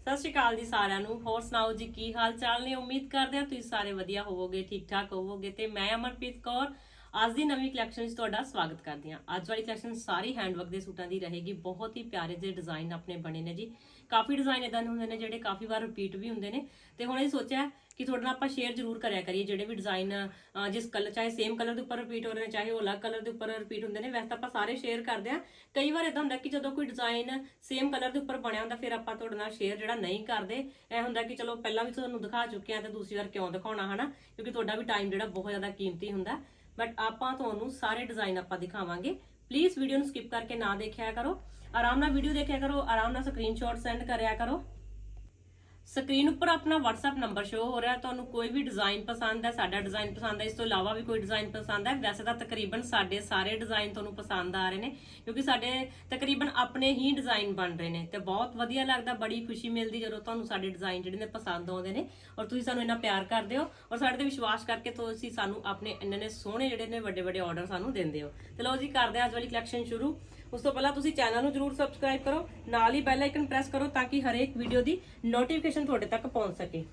ਸਤਿ ਸ਼੍ਰੀ ਅਕਾਲ ਜੀ ਸਾਰਿਆਂ ਨੂੰ। ਹੋਰ ਸੁਣਾਓ ਜੀ, ਕੀ ਹਾਲ ਚਾਲ ਨੇ? ਉਮੀਦ ਕਰਦੇ ਹਾਂ ਤੁਸੀਂ ਸਾਰੇ ਵਧੀਆ ਹੋਵੋਗੇ ਠੀਕ ਠਾਕ ਹੋਵੋਗੇ ਤੇ ਮੈਂ ਅਮਰਪ੍ਰੀਤ ਕੌਰ ਅੱਜ ਦੀ ਨਵੀਂ ਕਲੈਕਸ਼ਨ ਵਿੱਚ ਤੁਹਾਡਾ ਸਵਾਗਤ ਕਰਦੀ ਹਾਂ। ਅੱਜ ਵਾਲੀ ਕਲੈਕਸ਼ਨ ਸਾਰੀ ਹੈਂਡਵਰਕ ਦੇ ਸੂਟਾਂ ਦੀ ਰਹੇਗੀ। ਬਹੁਤ ਹੀ ਪਿਆਰੇ ਜਿਹੇ ਡਿਜ਼ਾਈਨ ਆਪਣੇ ਬਣੇ ਨੇ ਜੀ। ਕਾਫੀ ਡਿਜ਼ਾਈਨ ਇਦਾਂ ਦੇ ਹੁੰਦੇ ਨੇ ਜਿਹੜੇ ਕਾਫੀ ਵਾਰ ਰਿਪੀਟ ਵੀ ਹੁੰਦੇ ਨੇ। ਤੇ ਹੁਣ ਇਹ ਸੋਚਿਆ ਕਿ ਤੁਹਾਡੇ ਨਾਲ ਆਪਾਂ ਸ਼ੇਅਰ ਜ਼ਰੂਰ ਕਰਿਆ ਕਰੀਏ, ਜਿਹੜੇ ਵੀ ਡਿਜ਼ਾਈਨ ਜਿਸ ਕਲਰ ਚਾਹੇ ਸੇਮ ਕਲਰ ਦੇ ਉੱਪਰ ਰਿਪੀਟ ਹੋ ਰਹੇ ਨੇ, ਚਾਹੇ ਉਹ ਅਲੱਗ ਕਲਰ ਦੇ ਉੱਪਰ ਰਿਪੀਟ ਹੁੰਦੇ ਨੇ, ਵੈਸੇ ਤਾਂ ਆਪਾਂ ਸਾਰੇ ਸ਼ੇਅਰ ਕਰਦੇ ਆ ਕਈ ਵਾਰ ਇਦਾਂ ਹੁੰਦਾ ਕਿ ਜਦੋਂ ਕੋਈ ਡਿਜ਼ਾਈਨ ਸੇਮ ਕਲਰ ਦੇ ਉੱਪਰ ਬਣਿਆ ਹੁੰਦਾ, ਫਿਰ ਆਪਾਂ ਤੁਹਾਡੇ ਨਾਲ ਸ਼ੇਅਰ ਜਿਹੜਾ ਨਹੀਂ ਕਰਦੇ। ਇਹ ਹੁੰਦਾ ਕਿ ਚਲੋ ਪਹਿਲਾਂ ਵੀ ਤੁਹਾਨੂੰ ਦਿਖਾ ਚੁੱਕੇ ਆ ਤੇ ਦੂਸਰੀ ਵਾਰ ਕਿਉਂ ਦਿਖਾਉਣਾ, ਹਨਾ? ਕਿਉਂਕਿ ਤੁਹਾਡਾ ਵੀ ਟਾਈਮ ਜਿਹੜਾ ਬਹੁਤ ਜ਼ਿਆਦਾ ਕੀਮਤੀ ਹੁੰਦਾ। ਬਟ ਆਪਾਂ ਤੁਹਾਨੂੰ ਸਾਰੇ ਡਿਜ਼ਾਈਨ ਆਪਾਂ ਦਿਖਾਵਾਂਗੇ। ਪਲੀਜ਼ ਵੀਡੀਓ ਨੂੰ ਸਕਿਪ ਕਰਕੇ ਨਾ ਦੇਖਿਆ ਕਰੋ। ਆਰਾਮ ਨਾਲ ਵੀਡੀਓ ਦੇਖਿਆ ਕਰੋ, ਆਰਾਮ ਨਾਲ ਸਕਰੀਨਸ਼ਾਟ ਸੈਂਡ ਕਰਿਆ ਕਰੋ। ਸਕਰੀਨ ਉੱਪਰ ਆਪਣਾ WhatsApp ਨੰਬਰ ਸ਼ੋ ਹੋ ਰਿਹਾ। ਤੁਹਾਨੂੰ ਕੋਈ ਵੀ ਡਿਜ਼ਾਈਨ ਪਸੰਦ ਹੈ, ਸਾਡਾ ਡਿਜ਼ਾਈਨ ਪਸੰਦ ਹੈ, ਇਸ ਤੋਂ ਇਲਾਵਾ ਵੀ ਕੋਈ ਡਿਜ਼ਾਈਨ ਪਸੰਦ ਹੈ, ਵੈਸੇ ਤਾਂ ਤਕਰੀਬਨ ਸਾਡੇ ਸਾਰੇ ਡਿਜ਼ਾਈਨ ਤੁਹਾਨੂੰ ਪਸੰਦ ਆ ਰਹੇ ਨੇ, ਕਿਉਂਕਿ ਸਾਡੇ ਤਕਰੀਬਨ ਆਪਣੇ ਹੀ ਡਿਜ਼ਾਈਨ ਬਣ ਰਹੇ ਨੇ। ਤੇ ਬਹੁਤ ਵਧੀਆ ਲੱਗਦਾ, ਬੜੀ ਖੁਸ਼ੀ ਮਿਲਦੀ ਜਦੋਂ ਤੁਹਾਨੂੰ ਸਾਡੇ ਡਿਜ਼ਾਈਨ ਜਿਹੜੇ ਨੇ ਪਸੰਦ ਆਉਂਦੇ ਨੇ ਔਰ ਤੁਸੀਂ ਸਾਨੂੰ ਇੰਨਾ ਪਿਆਰ ਕਰਦੇ ਹੋ ਔਰ ਸਾਡੇ ਤੇ ਵਿਸ਼ਵਾਸ ਕਰਕੇ ਤੁਸੀਂ ਸਾਨੂੰ ਆਪਣੇ ਇੰਨੇ ਨੇ ਸੋਹਣੇ ਜਿਹੜੇ ਨੇ ਵੱਡੇ ਵੱਡੇ ਆਰਡਰ ਸਾਨੂੰ ਦਿੰਦੇ ਹੋ। ਤੇ ਲਓ ਜੀ, ਕਰਦੇ ਹਾਂ ਅੱਜ ਵਾਲੀ ਕਲੈਕਸ਼ਨ ਸ਼ੁਰੂ। ਉਸ ਤੋਂ ਪਹਿਲਾਂ ਤੁਸੀਂ ਚੈਨਲ ਨੂੰ ਜਰੂਰ ਸਬਸਕ੍ਰਾਈਬ ਕਰੋ, ਨਾਲ ਹੀ ਬੈਲ ਆਈਕਨ ਪ੍ਰੈਸ ਕਰੋ ਤਾਂ ਕਿ ਹਰੇਕ ਵੀਡੀਓ ਦੀ ਨੋਟੀਫਿਕੇਸ਼ਨ ਤੁਹਾਡੇ ਤੱਕ ਪਹੁੰਚ ਸਕੇ।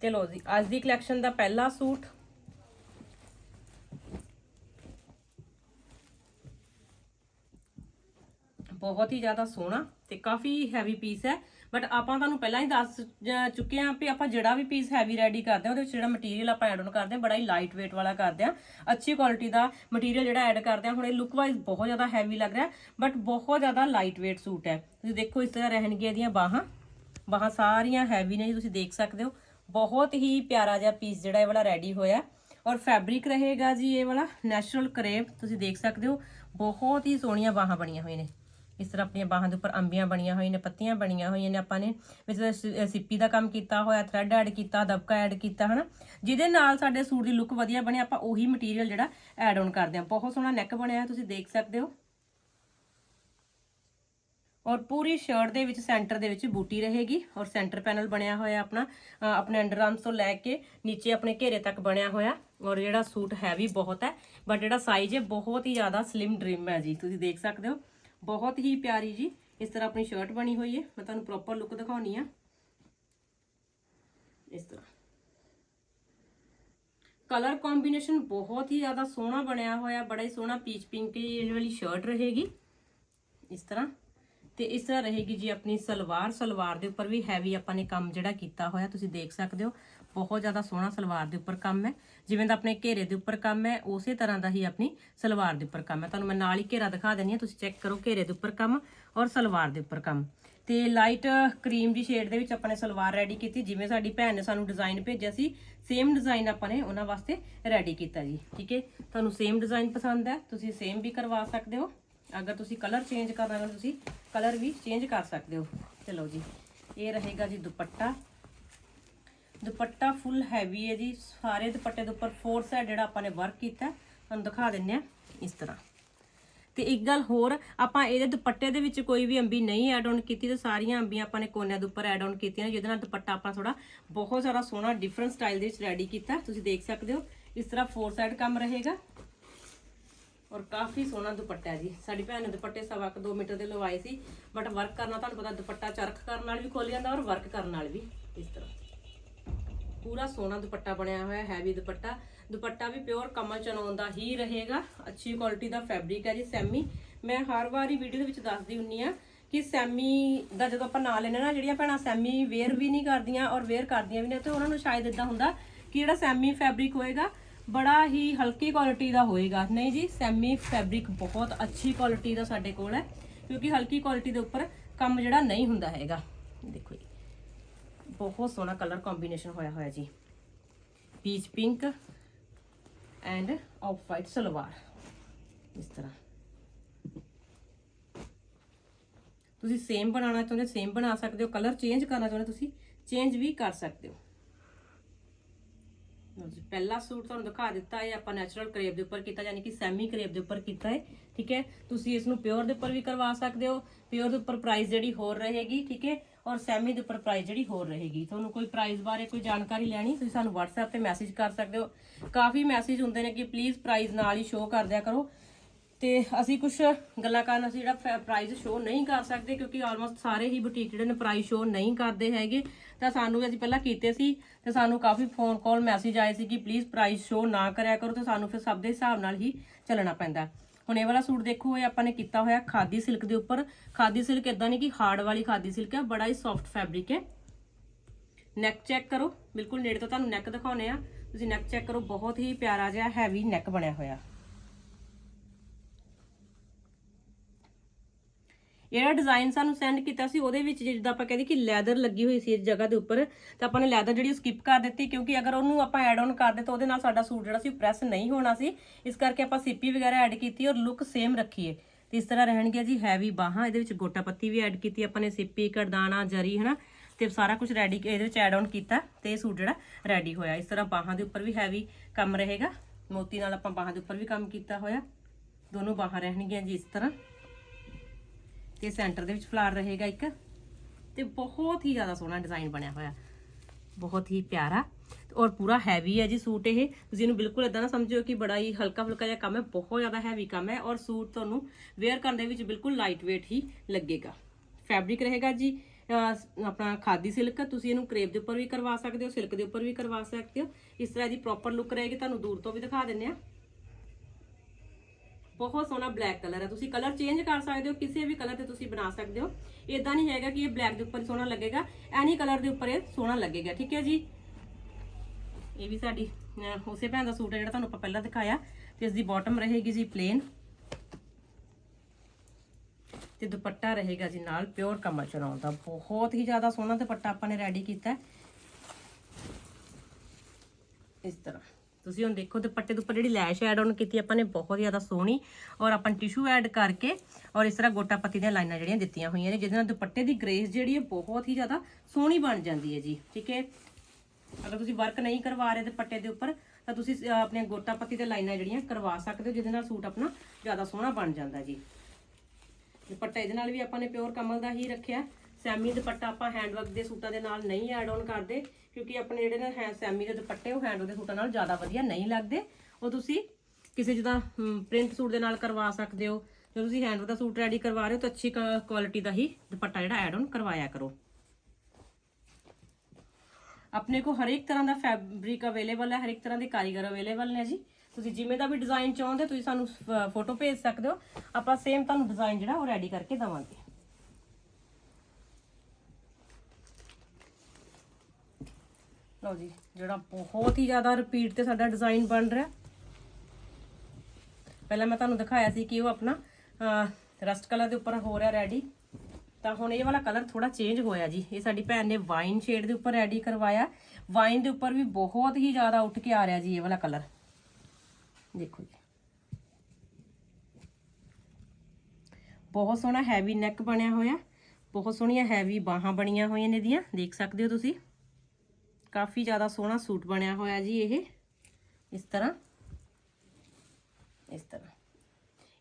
ਤੇ ਲਓ ਜੀ, ਅੱਜ ਦੀ ਕਲੈਕਸ਼ਨ ਦਾ ਪਹਿਲਾ ਸੂਟ। ਬਹੁਤ ਹੀ ਜ਼ਿਆਦਾ ਸੋਹਣਾ ਤੇ ਕਾਫੀ ਹੈਵੀ ਪੀਸ ਹੈ। ਬਟ ਆਪਾਂ ਤੁਹਾਨੂੰ ਪਹਿਲਾਂ ਹੀ ਦੱਸ ਜ- ਚੁੱਕੇ ਹਾਂ ਵੀ ਆਪਾਂ ਜਿਹੜਾ ਵੀ ਪੀਸ ਹੈਵੀ ਰੈਡੀ ਕਰਦੇ ਹਾਂ, ਉਹਦੇ ਵਿੱਚ ਜਿਹੜਾ ਮਟੀਰੀਅਲ ਆਪਾਂ ਐਡ ਆਨ ਕਰਦੇ ਹਾਂ, ਬੜਾ ਹੀ ਲਾਈਟ weight ਵਾਲਾ ਕਰਦੇ ਹਾਂ। ਅੱਛੀ ਕੁਆਲਿਟੀ ਦਾ ਮਟੀਰੀਅਲ ਜਿਹੜਾ ਐਡ ਕਰਦੇ ਹਾਂ, ਹੁਣ ਇਹ ਲੁੱਕ ਵਾਈਜ਼ ਬਹੁਤ ਜ਼ਿਆਦਾ ਹੈਵੀ ਲੱਗ ਰਿਹਾ ਬਟ ਬਹੁਤ ਜ਼ਿਆਦਾ ਲਾਈਟ weight ਸੂਟ ਹੈ। ਤੁਸੀਂ ਦੇਖੋ ਇਸ ਤਰ੍ਹਾਂ ਰਹਿਣਗੀਆਂ ਇਹਦੀਆਂ ਬਾਹਾਂ। ਬਾਹਾਂ ਸਾਰੀਆਂ ਹੈਵੀ ਨੇ ਜੀ, ਤੁਸੀਂ ਦੇਖ ਸਕਦੇ ਹੋ। ਬਹੁਤ ਹੀ ਪਿਆਰਾ ਜਿਹਾ ਪੀਸ ਜਿਹੜਾ ਇਹ ਵਾਲਾ ਰੈਡੀ ਹੋਇਆ। ਔਰ ਫੈਬਰਿਕ ਰਹੇਗਾ ਜੀ ਇਹ ਵਾਲਾ ਨੈਚੁਰਲ ਕਰੇਪ ਤੁਸੀਂ ਦੇਖ ਸਕਦੇ ਹੋ। ਬਹੁਤ ਹੀ ਸੋਹਣੀਆਂ ਬਾਹਾਂ ਬਣੀਆਂ ਹੋਈਆਂ ਨੇ। ਇਸ ਤਰ੍ਹਾਂ ਆਪਣੀਆਂ ਬਾਹਾਂ ਦੇ ਉੱਪਰ ਅੰਬੀਆਂ ਬਣੀਆਂ ਹੋਈਆਂ ਨੇ, ਪੱਤੀਆਂ ਬਣੀਆਂ ਹੋਈਆਂ ਨੇ, ਆਪਾਂ ਨੇ ਵਿੱਚ ਸਿੱਪੀ ਦਾ ਕੰਮ ਕੀਤਾ ਹੋਇਆ ਥਰੈਡ ਐਡ ਕੀਤਾ, ਦਬਕਾ ਐਡ ਕੀਤਾ, ਹਨਾ? ਜਿਹਦੇ ਨਾਲ ਸਾਡੇ ਸੂਟ ਦੀ ਲੁੱਕ ਵਧੀਆ ਬਣੇ, ਆਪਾਂ ਉਹੀ ਮਟੀਰੀਅਲ ਜਿਹੜਾ ਐਡ ਆਨ ਕਰਦੇ ਹਾਂ। ਬਹੁਤ ਸੋਹਣਾ ਨੈਕ ਬਣਿਆ ਹੈ ਤੁਸੀਂ ਦੇਖ ਸਕਦੇ ਹੋ। ਔਰ ਪੂਰੀ ਸ਼ਰਟ ਦੇ ਵਿੱਚ ਸੈਂਟਰ ਦੇ ਵਿੱਚ ਬੂਟੀ ਰਹੇਗੀ ਔਰ ਸੈਂਟਰ ਪੈਨਲ ਬਣਿਆ ਹੋਇਆ ਆਪਣਾ। ਆਪਣੇ ਅੰਡਰ ਆਰਮਸ ਤੋਂ ਲੈ ਕੇ ਨੀਚੇ ਆਪਣੇ ਘੇਰੇ ਤੱਕ ਬਣਿਆ ਹੋਇਆ। ਔਰ ਜਿਹੜਾ ਸੂਟ ਹੈਵੀ ਬਹੁਤ ਹੈ ਬਟ ਜਿਹੜਾ ਸਾਈਜ਼ ਹੈ, ਬਹੁਤ ਹੀ ਜ਼ਿਆਦਾ ਸਲਿਮ ਡ੍ਰਿਮ ਹੈ ਜੀ। ਤੁਸੀਂ ਦੇਖ ਸਕਦੇ ਹੋ। ਬਹੁਤ ਹੀ ਪਿਆਰੀ ਜੀ। ਇਸ ਤਰ੍ਹਾਂ ਆਪਣੀ ਸ਼ਰਟ ਬਣੀ ਹੋਈ ਹੈ। ਮੈਂ ਤੁਹਾਨੂੰ ਪ੍ਰੋਪਰ ਲੁੱਕ ਦਿਖਾਉਣੀ ਆ। ਇਸ ਤਰ੍ਹਾਂ। ਕਲਰ ਕੰਬੀਨੇਸ਼ਨ ਬਹੁਤ ਹੀ ਜ਼ਿਆਦਾ ਸੋਹਣਾ ਬਣਿਆ ਹੋਇਆ, ਬੜਾ ਹੀ ਸੋਹਣਾ ਪੀਚ ਪਿੰਕ ਵਾਲੀ ਸ਼ਰਟ ਰਹੇਗੀ। ਇਸ ਤਰ੍ਹਾਂ। ਤੇ ਇਸ ਤਰ੍ਹਾਂ ਰਹੇਗੀ ਜੀ ਆਪਣੀ ਸਲਵਾਰ। ਸਲਵਾਰ ਦੇ ਉੱਪਰ ਵੀ ਹੈਵੀ ਆਪਾਂ ਨੇ ਕੰਮ ਜਿਹੜਾ ਕੀਤਾ ਹੋਇਆ, ਤੁਸੀਂ ਦੇਖ ਸਕਦੇ ਹੋ। ਬਹੁਤ ਜ਼ਿਆਦਾ ਸੋਹਣਾ ਸਲਵਾਰ ਦੇ ਉੱਪਰ ਕੰਮ ਹੈ। ਜਿਵੇਂ ਦਾ ਆਪਣੇ ਘੇਰੇ ਦੇ ਉੱਪਰ ਕੰਮ ਹੈ, ਉਸੇ ਤਰ੍ਹਾਂ ਦਾ ਹੀ ਆਪਣੀ ਸਲਵਾਰ ਦੇ ਉੱਪਰ ਕੰਮ ਹੈ। ਤੁਹਾਨੂੰ ਮੈਂ ਨਾਲ ਹੀ ਘੇਰਾ ਦਿਖਾ ਦਿੰਨੀ ਹਾਂ। ਤੁਸੀਂ ਚੈੱਕ ਕਰੋ ਘੇਰੇ ਦੇ ਉੱਪਰ ਕੰਮ ਔਰ ਸਲਵਾਰ ਦੇ ਉੱਪਰ ਕੰਮ। ਤੇ ਲਾਈਟ ਕਰੀਮ ਦੀ ਸ਼ੇਡ ਦੇ ਵਿੱਚ ਆਪਾਂ ਨੇ ਸਲਵਾਰ ਰੈਡੀ ਕੀਤੀ। ਜਿਵੇਂ ਸਾਡੀ ਭੈਣ ਨੇ ਸਾਨੂੰ ਡਿਜ਼ਾਈਨ ਭੇਜਿਆ ਸੀ ਸੇਮ ਡਿਜ਼ਾਈਨ ਆਪਾਂ ਨੇ ਉਹਨਾਂ ਵਾਸਤੇ ਰੈਡੀ ਕੀਤਾ ਜੀ। ਠੀਕ ਹੈ? ਤੁਹਾਨੂੰ ਸੇਮ ਡਿਜ਼ਾਈਨ ਪਸੰਦ ਹੈ, ਤੁਸੀਂ ਸੇਮ ਵੀ ਕਰਵਾ ਸਕਦੇ ਹੋ। ਅਗਰ ਤੁਸੀਂ ਕਲਰ ਚੇਂਜ ਕਰਨਾ ਹੈ ਤੁਸੀਂ ਕਲਰ ਵੀ ਚੇਂਜ ਕਰ ਸਕਦੇ ਹੋ। ਚਲੋ ਜੀ, ਇਹ ਰਹੇਗਾ ਜੀ ਦੁਪੱਟਾ। ਦੁਪੱਟਾ ਫੁੱਲ ਹੈਵੀ ਹੈ ਜੀ। ਸਾਰੇ ਦੁਪੱਟੇ ਦੇ ਉੱਪਰ ਫੋਰ ਸਾਈਡ ਜਿਹੜਾ ਆਪਾਂ ਨੇ ਵਰਕ ਕੀਤਾ, ਤੁਹਾਨੂੰ ਦਿਖਾ ਦਿੰਨੇ ਆ ਇਸ ਤਰ੍ਹਾਂ। ਤੇ ਇੱਕ ਗੱਲ ਹੋਰ, ਆਪਾਂ ਇਹਦੇ ਦੁਪੱਟੇ ਦੇ ਵਿੱਚ ਕੋਈ ਵੀ ਅੰਬੀ ਨਹੀਂ ਐਡ ਆਨ ਕੀਤੀ, ਤੇ ਸਾਰੀਆਂ ਅੰਬੀਆਂ ਆਪਾਂ ਨੇ ਕੋਨਿਆਂ ਦੇ ਉੱਪਰ ਐਡ ਆਨ ਕੀਤੀਆਂ ਜਿਹਦੇ ਨਾਲ ਦੁਪੱਟਾ ਆਪਾਂ ਥੋੜਾ ਬਹੁਤ ਸਾਰਾ ਸੋਹਣਾ ਡਿਫਰੈਂਟ ਸਟਾਈਲ ਦੇ ਵਿੱਚ ਰੈਡੀ ਕੀਤਾ। ਤੁਸੀਂ ਦੇਖ ਸਕਦੇ ਹੋ, ਇਸ ਤਰ੍ਹਾਂ ਫੋਰ ਸਾਈਡ ਕੰਮ ਰਹੇਗਾ। ਔਰ ਕਾਫੀ ਸੋਹਣਾ ਦੁਪੱਟਾ ਹੈ ਜੀ। ਸਾਡੀ ਭੈਣ ਨੇ ਦੁਪੱਟੇ ਸਵਾ ਕੁ 2 ਮੀਟਰ ਦੇ ਲਵਾਏ ਸੀ ਬਟ ਵਰਕ ਕਰਨਾ, ਤੁਹਾਨੂੰ ਪਤਾ ਦੁਪੱਟਾ ਚਰਖ ਕਰਨ ਨਾਲ ਵੀ ਖੁੱਲ ਜਾਂਦਾ ਔਰ ਵਰਕ ਕਰਨ ਨਾਲ ਵੀ, ਇਸ ਤਰ੍ਹਾਂ। ਪੂਰਾ ਸੋਹਣਾ ਦੁਪੱਟਾ ਬਣਿਆ ਹੋਇਆ ਹੈਵੀ ਦੁਪੱਟਾ। ਦੁਪੱਟਾ ਵੀ ਪਿਓਰ ਕਮਲ ਚਨੌਨ ਦਾ ਹੀ ਰਹੇਗਾ। ਅੱਛੀ ਕੁਆਲਿਟੀ ਦਾ ਫੈਬਰਿਕ ਹੈ ਜੀ ਸੈਮੀ। ਮੈਂ ਹਰ ਵਾਰੀ ਵੀਡੀਓ ਦੇ ਵਿੱਚ ਦੱਸਦੀ ਹੁੰਨੀ ਆ ਕਿ ਸੈਮੀ ਦਾ ਜਦੋਂ ਆਪਾਂ ਨਾਂ ਲੈਣਾ ਨਾ, ਜਿਹੜੀਆਂ ਭੈਣਾਂ ਸੈਮੀ ਵੇਅਰ ਵੀ ਨਹੀਂ ਕਰਦੀਆਂ ਔਰ ਵੇਅਰ ਕਰਦੀਆਂ ਵੀ ਨੇ ਤੇ ਉਹਨਾਂ ਨੂੰ ਸ਼ਾਇਦ ਇਦਾਂ ਹੁੰਦਾ ਕਿ ਜਿਹੜਾ ਸੈਮੀ ਫੈਬਰਿਕ ਹੋਏਗਾ, ਬੜਾ ਹੀ ਹਲਕੀ ਕੁਆਲਿਟੀ ਦਾ ਹੋਏਗਾ। ਨਹੀਂ ਜੀ, ਸੈਮੀ ਫੈਬਰਿਕ ਬਹੁਤ ਅੱਛੀ ਕੁਆਲਿਟੀ ਦਾ ਸਾਡੇ ਕੋਲ ਹੈ, ਕਿਉਂਕਿ ਹਲਕੀ ਕੁਆਲਿਟੀ ਦੇ ਉੱਪਰ ਕੰਮ ਜਿਹੜਾ ਨਹੀਂ ਹੁੰਦਾ ਹੈਗਾ। ਦੇਖੋ ਜੀ। ਬਹੁਤ ਸੋਹਣਾ ਕਲਰ ਕੰਬੀਨੇਸ਼ਨ ਹੋਇਆ ਹੋਇਆ ਜੀ। Peach pink and off white salwar. ਇਸ ਤਰ੍ਹਾਂ। ਤੁਸੀਂ ਸੇਮ ਬਣਾਉਣਾ ਚਾਹੁੰਦੇ ਸੇਮ ਬਣਾ ਸਕਦੇ ਹੋ ਕਲਰ ਚੇਂਜ ਕਰਨਾ ਚਾਹੁੰਦੇ ਤੁਸੀਂ ਚੇਂਜ ਵੀ ਕਰ ਸਕਦੇ ਹੋ। ਪਹਿਲਾ ਸੂਟ ਤੁਹਾਨੂੰ ਦਿਖਾ ਦਿੱਤਾ ਹੈ, ਆਪਾਂ ਨੈਚੁਰਲ ਕਰੇਪ ਦੇ ਉੱਪਰ ਕੀਤਾ, ਯਾਨੀ ਕਿ ਸੈਮੀ ਕਰੇਪ ਦੇ ਉੱਪਰ ਕੀਤਾ ਹੈ, ਠੀਕ ਹੈ? ਤੁਸੀਂ ਇਸ ਨੂੰ ਪਿਓਰ ਦੇ ਉੱਪਰ ਵੀ ਕਰਵਾ ਸਕਦੇ ਹੋ। ਪਿਓਰ ਦੇ ਉੱਪਰ ਪ੍ਰਾਈਸ ਜਿਹੜੀ ਹੋਰ ਰਹੇਗੀ, ਠੀਕ ਹੈ? ਔਰ ਸੈਮੀ ਦੇ ਉੱਪਰ ਪ੍ਰਾਈਸ ਜਿਹੜੀ ਹੋਰ ਰਹੇਗੀ। ਤੁਹਾਨੂੰ ਕੋਈ ਪ੍ਰਾਈਸ ਬਾਰੇ ਕੋਈ ਜਾਣਕਾਰੀ ਲੈਣੀ, ਤੁਸੀਂ ਸਾਨੂੰ WhatsApp ਤੇ ਮੈਸੇਜ ਕਰ ਸਕਦੇ ਹੋ। ਕਾਫੀ ਮੈਸੇਜ ਹੁੰਦੇ ਨੇ ਕਿ ਪਲੀਜ਼ ਪ੍ਰਾਈਸ ਨਾਲ ਹੀ ਸ਼ੋਅ ਕਰ ਦਿਆ ਕਰੋ। ਤੇ ਅਸੀਂ ਕੁਝ ਗੱਲਾਂ ਕਾਰਨ ਅਸੀਂ ਜਿਹੜਾ ਪ੍ਰਾਈਸ ਸ਼ੋ ਨਹੀਂ ਕਰ ਸਕਦੇ ਕਿਉਂਕਿ ਆਲਮੋਸਟ ਸਾਰੇ ਹੀ ਬੁਟੀਕ ਜਿਹੜੇ ਨੇ ਪ੍ਰਾਈਸ ਸ਼ੋ ਨਹੀਂ ਕਰਦੇ ਹੈਗੇ। ਤਾਂ ਸਾਨੂੰ ਵੀ ਅਸੀਂ ਪਹਿਲਾਂ ਕੀਤੇ ਸੀ ਤੇ ਸਾਨੂੰ ਕਾਫੀ ਫੋਨ ਕਾਲ ਮੈਸੇਜ ਆਏ ਸੀ ਕਿ ਪਲੀਜ਼ ਪ੍ਰਾਈਸ ਸ਼ੋ ਨਾ ਕਰਿਆ ਕਰੋ ਤੇ ਸਾਨੂੰ ਫਿਰ ਸਭ ਦੇ ਹਿਸਾਬ ਨਾਲ ਹੀ ਚੱਲਣਾ ਪੈਂਦਾ। ਹੁਣ ਇਹ ਵਾਲਾ ਸੂਟ ਦੇਖੋ, ਇਹ ਆਪਾਂ ਨੇ ਕੀਤਾ ਹੋਇਆ ਖਾਦੀ ਸਿਲਕ ਦੇ ਉੱਪਰ। ਖਾਦੀ ਸਿਲਕ ਇਦਾਂ ਨਹੀਂ ਕਿ ਹਾਰਡ ਵਾਲੀ ਖਾਦੀ ਸਿਲਕ ਹੈ ਬੜਾ ਹੀ ਸੌਫਟ ਫੈਬਰਿਕ ਹੈ। ਨੈਕ ਚੈੱਕ ਕਰੋ। ਬਿਲਕੁਲ ਨੇੜੇ ਤੋਂ ਤੁਹਾਨੂੰ ਨੈਕ ਦਿਖਾਉਨੇ ਆ ਤੁਸੀਂ ਨੈਕ ਚੈੱਕ ਕਰੋ, ਬਹੁਤ ਹੀ ਪਿਆਰਾ ਜਿਹਾ ਹੈਵੀ ਨੈਕ ਬਣਿਆ ਹੋਇਆ। ਜਿਹੜਾ ਡਿਜ਼ਾਈਨ ਸਾਨੂੰ ਸੈਂਡ ਕੀਤਾ ਸੀ, ਉਹਦੇ ਵਿੱਚ ਜਿੱਦਾਂ ਆਪਾਂ ਕਹਿੰਦੇ ਕਿ ਲੈਦਰ ਲੱਗੀ ਹੋਈ ਸੀ ਇਸ ਜਗ੍ਹਾ ਦੇ ਉੱਪਰ, ਤਾਂ ਆਪਾਂ ਨੇ ਲੈਦਰ ਜਿਹੜੀ ਸਕਿਪ ਕਰ ਦਿੱਤੀ ਕਿਉਂਕਿ ਅਗਰ ਉਹਨੂੰ ਆਪਾਂ ਐਡ ਆਨ ਕਰਦੇ ਤਾਂ ਉਹਦੇ ਨਾਲ ਸਾਡਾ ਸੂਟ ਜਿਹੜਾ ਸੀ ਪ੍ਰੈਸ ਨਹੀਂ ਹੋਣਾ ਸੀ। ਇਸ ਕਰਕੇ ਆਪਾਂ ਸਿੱਪੀ ਵਗੈਰਾ ਐਡ ਕੀਤੀ ਔਰ ਲੁੱਕ ਸੇਮ ਰੱਖੀਏ। ਤੇ ਇਸ ਤਰ੍ਹਾਂ ਰਹਿਣਗੀਆਂ ਜੀ ਹੈਵੀ ਬਾਹਾਂ, ਇਹਦੇ ਵਿੱਚ ਗੋਟਾ ਪੱਤੀ ਵੀ ਐਡ ਕੀਤੀ ਆਪਾਂ ਨੇ, ਸਿੱਪੀ ਕਰਦਾਨਾ ਜਰੀ, ਹਨਾ? ਤੇ ਸਾਰਾ ਕੁਝ ਰੈਡੀ ਇਹਦੇ ਵਿੱਚ ਐਡ ਆਨ ਕੀਤਾ ਤੇ ਇਹ ਸੂਟ ਜਿਹੜਾ ਰੈਡੀ ਹੋਇਆ। ਇਸ ਤਰ੍ਹਾਂ ਬਾਹਾਂ ਦੇ ਉੱਪਰ ਵੀ ਹੈਵੀ ਕੰਮ ਰਹੇਗਾ। ਮੋਤੀ ਨਾਲ ਆਪਾਂ ਬਾਹਾਂ ਦੇ ਉੱਪਰ ਵੀ ਕੰਮ ਕੀਤਾ ਹੋਇਆ। ਦੋਨੋਂ ਬਾਹਾਂ ਰਹਿਣਗੀਆਂ ਜੀ ਇਸ ਤਰ੍ਹਾਂ। ਤੇ ਸੈਂਟਰ ਦੇ ਵਿੱਚ ਫਲਾਰ ਰਹੇਗਾ ਇੱਕ। ਤੇ ਬਹੁਤ ਹੀ ਜ਼ਿਆਦਾ ਸੋਹਣਾ ਡਿਜ਼ਾਈਨ ਬਣਿਆ ਹੋਇਆ। ਬਹੁਤ ਹੀ ਪਿਆਰਾ ਔਰ ਪੂਰਾ ਹੈਵੀ ਹੈ ਜੀ ਸੂਟ ਇਹ। ਤੁਸੀਂ ਇਹਨੂੰ ਬਿਲਕੁਲ ਇਦਾਂ ਨਾ ਸਮਝਿਓ ਕਿ ਬੜਾ ਹੀ ਹਲਕਾ ਫੁਲਕਾ ਜਿਹਾ ਕੰਮ ਹੈ, ਬਹੁਤ ਜ਼ਿਆਦਾ ਹੈਵੀ ਕੰਮ ਹੈ ਔਰ ਸੂਟ ਤੁਹਾਨੂੰ ਵੇਅਰ ਕਰਨ ਦੇ ਵਿੱਚ ਬਿਲਕੁਲ ਲਾਈਟ weight ਹੀ ਲੱਗੇਗਾ। ਫੈਬਰਿਕ ਰਹੇਗਾ ਜੀ ਆਪਣਾ ਖਾਦੀ ਸਿਲਕ ਤੁਸੀਂ ਇਹਨੂੰ ਕਰੇਪ ਦੇ ਉੱਪਰ ਵੀ ਕਰਵਾ ਸਕਦੇ ਹੋ ਸਿਲਕ ਦੇ ਉੱਪਰ ਵੀ ਕਰਵਾ ਸਕਦੇ ਹੋ। ਇਸ ਤਰ੍ਹਾਂ ਦੀ ਪ੍ਰੋਪਰ ਲੁੱਕ ਰਹੇਗੀ, ਤੁਹਾਨੂੰ ਦੂਰ ਤੋਂ ਵੀ ਦਿਖਾ ਦਿੰਨੇ ਆ ਬਹੁਤ ਸੋਹਣਾ ਬਲੈਕ ਕਲਰ ਹੈ। ਤੁਸੀਂ ਕਲਰ ਚੇਂਜ ਕਰ ਸਕਦੇ ਹੋ, ਕਿਸੇ ਵੀ ਕਲਰ ਤੇ ਤੁਸੀਂ ਬਣਾ ਸਕਦੇ ਹੋ। ਇਦਾਂ ਨਹੀਂ ਹੈਗਾ ਕਿ ਇਹ ਬਲੈਕ ਦੇ ਉੱਪਰ ਸੋਹਣਾ ਲੱਗੇਗਾ। ਐਨੀ ਕਲਰ ਦੇ ਉੱਪਰ ਇਹ ਸੋਹਣਾ ਲੱਗੇਗਾ, ਠੀਕ ਹੈ ਜੀ? ਇਹ ਵੀ ਸਾਡੀ ਉਸੇ ਭੈਣ ਦਾ ਸੂਟ ਹੈ ਜਿਹੜਾ ਤੁਹਾਨੂੰ ਆਪਾਂ ਪਹਿਲਾਂ ਦਿਖਾਇਆ ਤੇ ਇਸ ਦੀ ਬਾਟਮ ਰਹੇਗੀ ਜੀ ਪਲੇਨ ਤੇ ਦੁਪੱਟਾ ਰਹੇਗਾ ਜੀ ਨਾਲ ਪਿਓਰ ਕਮਲ ਚਨਾਉ ਦਾ। ਬਹੁਤ ਹੀ ਜ਼ਿਆਦਾ ਸੋਹਣਾ ਦੁਪੱਟਾ ਆਪਾਂ ਨੇ ਰੈਡੀ ਕੀਤਾ। ਇਸ ਤਰ੍ਹਾਂ। ਤੁਸੀਂ ਹੁਣ ਦੇਖੋ ਦੁਪੱਟੇ ਦੇ ਉੱਪਰ ਜਿਹੜੀ ਲੈਸ਼ ਐਡ ਆਨ ਕੀਤੀ ਆਪਾਂ ਨੇ, ਬਹੁਤ ਜ਼ਿਆਦਾ ਸੋਹਣੀ। ਔਰ ਆਪਾਂ ਟਿਸ਼ੂ ਐਡ ਕਰਕੇ ਔਰ ਇਸ ਤਰ੍ਹਾਂ ਗੋਟਾ ਪੱਤੀ ਦੀਆਂ ਲਾਈਨਾਂ ਜਿਹੜੀਆਂ ਦਿੱਤੀਆਂ ਹੋਈਆਂ ਨੇ, ਜਿਹਦੇ ਨਾਲ ਦੁਪੱਟੇ ਦੀ ਗ੍ਰੇਸ ਜਿਹੜੀ ਹੈ ਬਹੁਤ ਹੀ ਜ਼ਿਆਦਾ ਸੋਹਣੀ ਬਣ ਜਾਂਦੀ ਹੈ ਜੀ, ਠੀਕ ਹੈ? ਅਗਰ ਤੁਸੀਂ ਵਰਕ ਨਹੀਂ ਕਰਵਾ ਰਹੇ ਦੁਪੱਟੇ ਦੇ ਉੱਪਰ, ਤਾਂ ਤੁਸੀਂ ਆਪਣੇ ਗੋਟਾ ਪੱਤੀ ਤੇ ਲਾਈਨਾਂ ਜਿਹੜੀਆਂ ਕਰਵਾ ਸਕਦੇ ਹੋ, ਜਿਹਦੇ ਨਾਲ ਸੂਟ ਆਪਣਾ ਜ਼ਿਆਦਾ ਸੋਹਣਾ ਬਣ ਜਾਂਦਾ ਜੀ। ਦੁਪੱਟਾ ਇਹਦੇ ਨਾਲ ਵੀ ਆਪਾਂ ਨੇ ਪਿਓਰ ਕਮਲ ਦਾ ਹੀ ਰੱਖਿਆ। ਸੈਮੀ ਦੁਪੱਟਾ ਆਪਾਂ ਹੈਂਡਵਰਕ ਦੇ ਸੂਟਾਂ ਦੇ ਨਾਲ ਨਹੀਂ ਐਡ ਔਨ ਕਰਦੇ, ਕਿਉਂਕਿ ਆਪਣੇ ਜਿਹੜੇ ਨੇ ਹੈ ਸੈਮੀ ਦੇ ਦੁਪੱਟੇ, ਉਹ ਹੈਂਡਵਰਕ ਦੇ ਸੂਟਾਂ ਨਾਲ ਜ਼ਿਆਦਾ ਵਧੀਆ ਨਹੀਂ ਲੱਗਦੇ। ਉਹ ਤੁਸੀਂ ਕਿਸੇ ਜਿੱਦਾਂ ਪ੍ਰਿੰਟ ਸੂਟ ਦੇ ਨਾਲ ਕਰਵਾ ਸਕਦੇ ਹੋ। ਜੇ ਤੁਸੀਂ ਹੈਂਡਵਰਕ ਦਾ ਸੂਟ ਰੈਡੀ ਕਰਵਾ ਰਹੇ ਹੋ, ਤਾਂ ਅੱਛੀ ਕੁਆਲਿਟੀ ਦਾ ਹੀ ਦੁਪੱਟਾ ਜਿਹੜਾ ਐਡ ਔਨ ਕਰਵਾਇਆ ਕਰੋ। ਆਪਣੇ ਕੋ ਹਰੇਕ ਤਰ੍ਹਾਂ ਦਾ ਫੈਬਰਿਕ ਅਵੇਲੇਬਲ ਹੈ, ਹਰੇਕ ਤਰ੍ਹਾਂ ਦੇ ਕਾਰੀਗਰ ਅਵੇਲੇਬਲ ਨੇ ਜੀ। ਤੁਸੀਂ ਜਿਵੇਂ ਦਾ ਵੀ ਡਿਜ਼ਾਈਨ ਚਾਹੁੰਦੇ ਤੁਸੀਂ ਸਾਨੂੰ ਫੋਟੋ ਭੇਜ ਸਕਦੇ ਹੋ। ਆਪਾਂ ਸੇਮ ਤੁਹਾਨੂੰ ਡਿਜ਼ਾਈਨ ਜਿਹੜਾ ਉਹ ਰੈਡੀ ਕਰਕੇ ਦਵਾਂਗੇ। ਲਓ ਜੀ, ਜਿਹੜਾ ਬਹੁਤ ਹੀ ਜ਼ਿਆਦਾ ਰਿਪੀਟ ਤੇ ਸਾਡਾ ਡਿਜ਼ਾਈਨ ਬਣ ਰਿਹਾ। ਪਹਿਲਾਂ ਮੈਂ ਤੁਹਾਨੂੰ ਦਿਖਾਇਆ ਸੀ ਕਿ ਉਹ ਆਪਣਾ ਰਸਟ ਕਲਰ ਦੇ ਉੱਪਰ ਹੋ ਰਿਹਾ ਰੈਡੀ ਤਾਂ ਹੁਣ ਇਹ ਵਾਲਾ ਕਲਰ ਥੋੜਾ ਚੇਂਜ ਹੋਇਆ ਜੀ। ਇਹ ਸਾਡੀ ਭੈਣ ਨੇ ਵਾਈਨ ਸ਼ੇਡ ਦੇ ਉੱਪਰ ਰੈਡੀ ਕਰਵਾਇਆ। ਵਾਈਨ ਦੇ ਉੱਪਰ ਵੀ ਬਹੁਤ ਹੀ ਜ਼ਿਆਦਾ ਉੱਠ ਕੇ ਆ ਰਿਹਾ ਜੀ ਇਹ ਵਾਲਾ ਕਲਰ ਦੇਖੋ ਜੀ। ਬਹੁਤ ਸੋਹਣਾ ਹੈਵੀ ਨੈਕ ਬਣਿਆ ਹੋਇਆ। ਬਹੁਤ ਸੋਹਣੀਆਂ ਹੈਵੀ ਬਾਹਾਂ ਬਣੀਆਂ ਹੋਈਆਂ ਨੇ ਇਹਦੀਆਂ। ਦੇਖ ਸਕਦੇ ਹੋ ਤੁਸੀਂ। ਕਾਫੀ ਜ਼ਿਆਦਾ ਸੋਹਣਾ ਸੂਟ ਬਣਿਆ ਹੋਇਆ ਜੀ ਇਹ। ਇਸ ਤਰ੍ਹਾਂ। ਇਸ ਤਰ੍ਹਾਂ।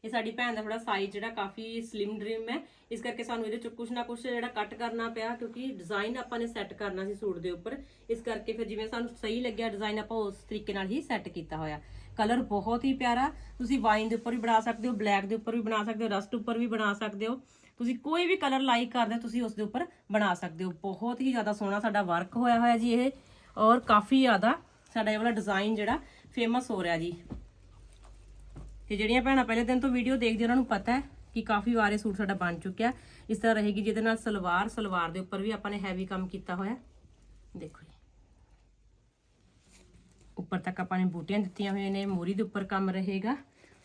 ਇਹ ਸਾਡੀ ਭੈਣ ਦਾ ਥੋੜਾ ਸਾਈਜ਼ ਜਿਹੜਾ ਕਾਫੀ ਸਲਿਮ ਡ੍ਰਿਮ ਹੈ। ਇਸ ਕਰਕੇ ਸਾਨੂੰ ਇਹਦੇ ਚ ਕੁਝ ਨਾ ਕੁਝ ਜਿਹੜਾ ਕੱਟ ਕਰਨਾ ਪਿਆ ਕਿਉਂਕਿ ਡਿਜ਼ਾਈਨ ਆਪਾਂ ਨੇ ਸੈੱਟ ਕਰਨਾ ਸੀ ਸੂਟ ਦੇ ਉੱਪਰ। ਇਸ ਕਰਕੇ ਫਿਰ ਜਿਵੇਂ ਸਾਨੂੰ ਸਹੀ ਲੱਗਿਆ ਡਿਜ਼ਾਈਨ ਆਪਾਂ ਉਸ ਤਰੀਕੇ ਨਾਲ ਹੀ ਸੈੱਟ ਕੀਤਾ ਹੋਇਆ। ਕਲਰ ਬਹੁਤ ਹੀ ਪਿਆਰਾ। ਤੁਸੀਂ ਵਾਈਨ ਦੇ ਉੱਪਰ ਵੀ ਬਣਾ ਸਕਦੇ ਹੋ ਬਲੈਕ ਦੇ ਉੱਪਰ ਵੀ ਬਣਾ ਸਕਦੇ ਹੋ ਰਸਟ ਉੱਪਰ ਵੀ ਬਣਾ ਸਕਦੇ ਹੋ। ਤੁਸੀਂ ਕੋਈ ਵੀ ਕਲਰ ਲਾਈਕ ਕਰਦੇ ਹੋ, ਤੁਸੀਂ ਉਸ ਦੇ ਉੱਪਰ ਬਣਾ ਸਕਦੇ ਹੋ। ਬਹੁਤ ਹੀ ਜ਼ਿਆਦਾ ਸੋਹਣਾ ਸਾਡਾ ਵਰਕ ਹੋਇਆ ਹੋਇਆ ਜੀ ਇਹ ਔਰ ਕਾਫੀ ਜ਼ਿਆਦਾ ਸਾਡਾ ਇਹ ਵਾਲਾ ਡਿਜ਼ਾਈਨ ਜਿਹੜਾ ਫੇਮਸ ਹੋ ਰਿਹਾ ਜੀ। ਤੇ ਜਿਹੜੀਆਂ ਭੈਣਾਂ ਪਹਿਲੇ ਦਿਨ ਤੋਂ ਵੀਡੀਓ ਦੇਖਦੀ, ਉਹਨਾਂ ਨੂੰ ਪਤਾ ਹੈ ਕਿ ਕਾਫੀ ਵਾਰ ਇਹ ਸੂਟ ਸਾਡਾ ਬਣ ਚੁੱਕਿਆ। ਇਸ ਤਰ੍ਹਾਂ ਰਹੇਗੀ ਜਿਹਦੇ ਨਾਲ ਸਲਵਾਰ ਸਲਵਾਰ ਦੇ ਉੱਪਰ ਵੀ ਆਪਾਂ ਨੇ ਹੈਵੀ ਕੰਮ ਕੀਤਾ ਹੋਇਆ। ਦੇਖੋ ਜੀ। ਉੱਪਰ ਤੱਕ ਆਪਾਂ ਨੇ ਬੂਟੀਆਂ ਦਿੱਤੀਆਂ ਹੋਈਆਂ ਨੇ, ਮੋਰੀ ਦੇ ਉੱਪਰ ਕੰਮ ਰਹੇਗਾ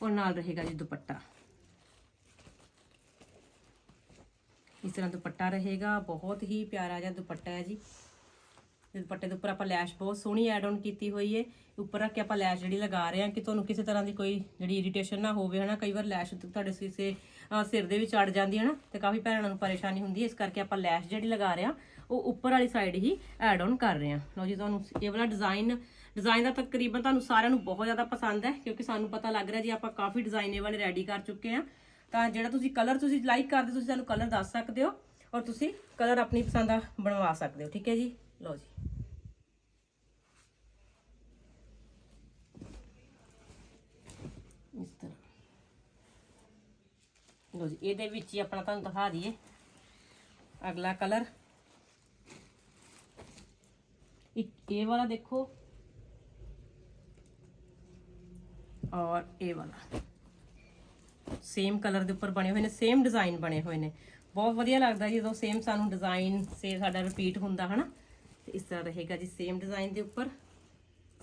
ਔਰ ਨਾਲ ਰਹੇਗਾ ਜੀ ਦੁਪੱਟਾ। ਇਸ ਤਰ੍ਹਾਂ ਦੁਪੱਟਾ ਰਹੇਗਾ, ਬਹੁਤ ਹੀ ਪਿਆਰਾ ਜਿਹਾ ਦੁਪੱਟਾ ਹੈ ਜੀ। ਦੁਪੱਟੇ ਦੇ ਉੱਪਰ ਆਪਾਂ ਲੈਸ਼ ਬਹੁਤ ਸੋਹਣੀ ਐਡ ਆਨ ਕੀਤੀ ਹੋਈ ਹੈ ਉੱਪਰ ਰੱਖ ਕੇ ਆਪਾਂ ਲੈਸ਼ ਜਿਹੜੀ ਲਗਾ ਰਹੇ ਹਾਂ ਕਿ ਤੁਹਾਨੂੰ ਕਿਸੇ ਤਰ੍ਹਾਂ ਦੀ ਕੋਈ ਜਿਹੜੀ ਇਰੀਟੇਸ਼ਨ ਨਾ ਹੋਵੇ, ਹਨਾ? ਕਈ ਵਾਰ ਲੈਸ਼ ਤੁਹਾਡੇ ਕਿਸੇ ਸਿਰ ਦੇ ਵਿੱਚ ਅੜ ਜਾਂਦੀ ਹੈ ਨਾ? ਤੇ ਕਾਫੀ ਭੈਣਾਂ ਨੂੰ ਪਰੇਸ਼ਾਨੀ ਹੁੰਦੀ ਹੈ। ਇਸ ਕਰਕੇ ਆਪਾਂ ਲੈਸ਼ ਜਿਹੜੀ ਲਗਾ ਰਹੇ ਹਾਂ, ਉਹ ਉੱਪਰ ਵਾਲੀ ਸਾਈਡ ਹੀ ਐਡ ਆਨ ਕਰ ਰਹੇ ਹਾਂ। ਲਓ ਜੀ, ਤੁਹਾਨੂੰ ਇਹ ਵਾਲਾ ਡਿਜ਼ਾਈਨ ਡਿਜ਼ਾਈਨ ਦਾ ਤਕਰੀਬਨ ਤੁਹਾਨੂੰ ਸਾਰਿਆਂ ਨੂੰ ਬਹੁਤ ਜ਼ਿਆਦਾ ਪਸੰਦ ਹੈ, ਕਿਉਂਕਿ ਸਾਨੂੰ ਪਤਾ ਲੱਗ ਰਿਹਾ ਜੀ ਆਪਾਂ ਕਾਫੀ ਡਿਜ਼ਾਈਨ ਇਹ ਵਾਲੇ ਰੈਡੀ ਕਰ ਚੁੱਕੇ ਹਾਂ। ਤਾਂ ਜਿਹੜਾ ਤੁਸੀਂ ਕਲਰ ਤੁਸੀਂ ਲਾਈਕ ਕਰਦੇ, ਤੁਸੀਂ ਸਾਨੂੰ ਕਲਰ ਦੱਸ ਸਕਦੇ ਹੋ ਔਰ ਤੁਸੀਂ ਕਲਰ ਆਪਣੀ ਪਸੰਦ ਦਾ ਬਣਵਾ ਸਕਦੇ ਹੋ, ਠੀਕ ਹੈ ਜੀ? ਲਓ ਜੀ। ਇਸ ਤਰ੍ਹਾਂ। ਲਓ ਜੀ, ਇਹਦੇ ਵਿੱਚ ਹੀ ਆਪਣਾ ਤੁਹਾਨੂੰ ਦਿਖਾ ਦਈਏ। ਅਗਲਾ ਕਲਰ ਇੱਕ ਇਹ ਵਾਲਾ ਦੇਖੋ। ਔਰ ਇਹ ਵਾਲਾ। ਸੇਮ ਕਲਰ ਦੇ ਉੱਪਰ ਬਣੇ ਹੋਏ ਨੇ ਸੇਮ ਡਿਜ਼ਾਈਨ ਬਣੇ ਹੋਏ ਨੇ। ਬਹੁਤ ਵਧੀਆ ਲੱਗਦਾ ਜਦੋਂ ਸੇਮ ਸਾਨੂੰ ਡਿਜ਼ਾਈਨ ਸੇ ਸਾਡਾ ਰਿਪੀਟ ਹੁੰਦਾ, ਹਨਾ? ਤੇ ਇਸ ਤਰ੍ਹਾਂ ਰਹੇਗਾ ਜੀ ਸੇਮ ਡਿਜ਼ਾਈਨ ਦੇ ਉੱਪਰ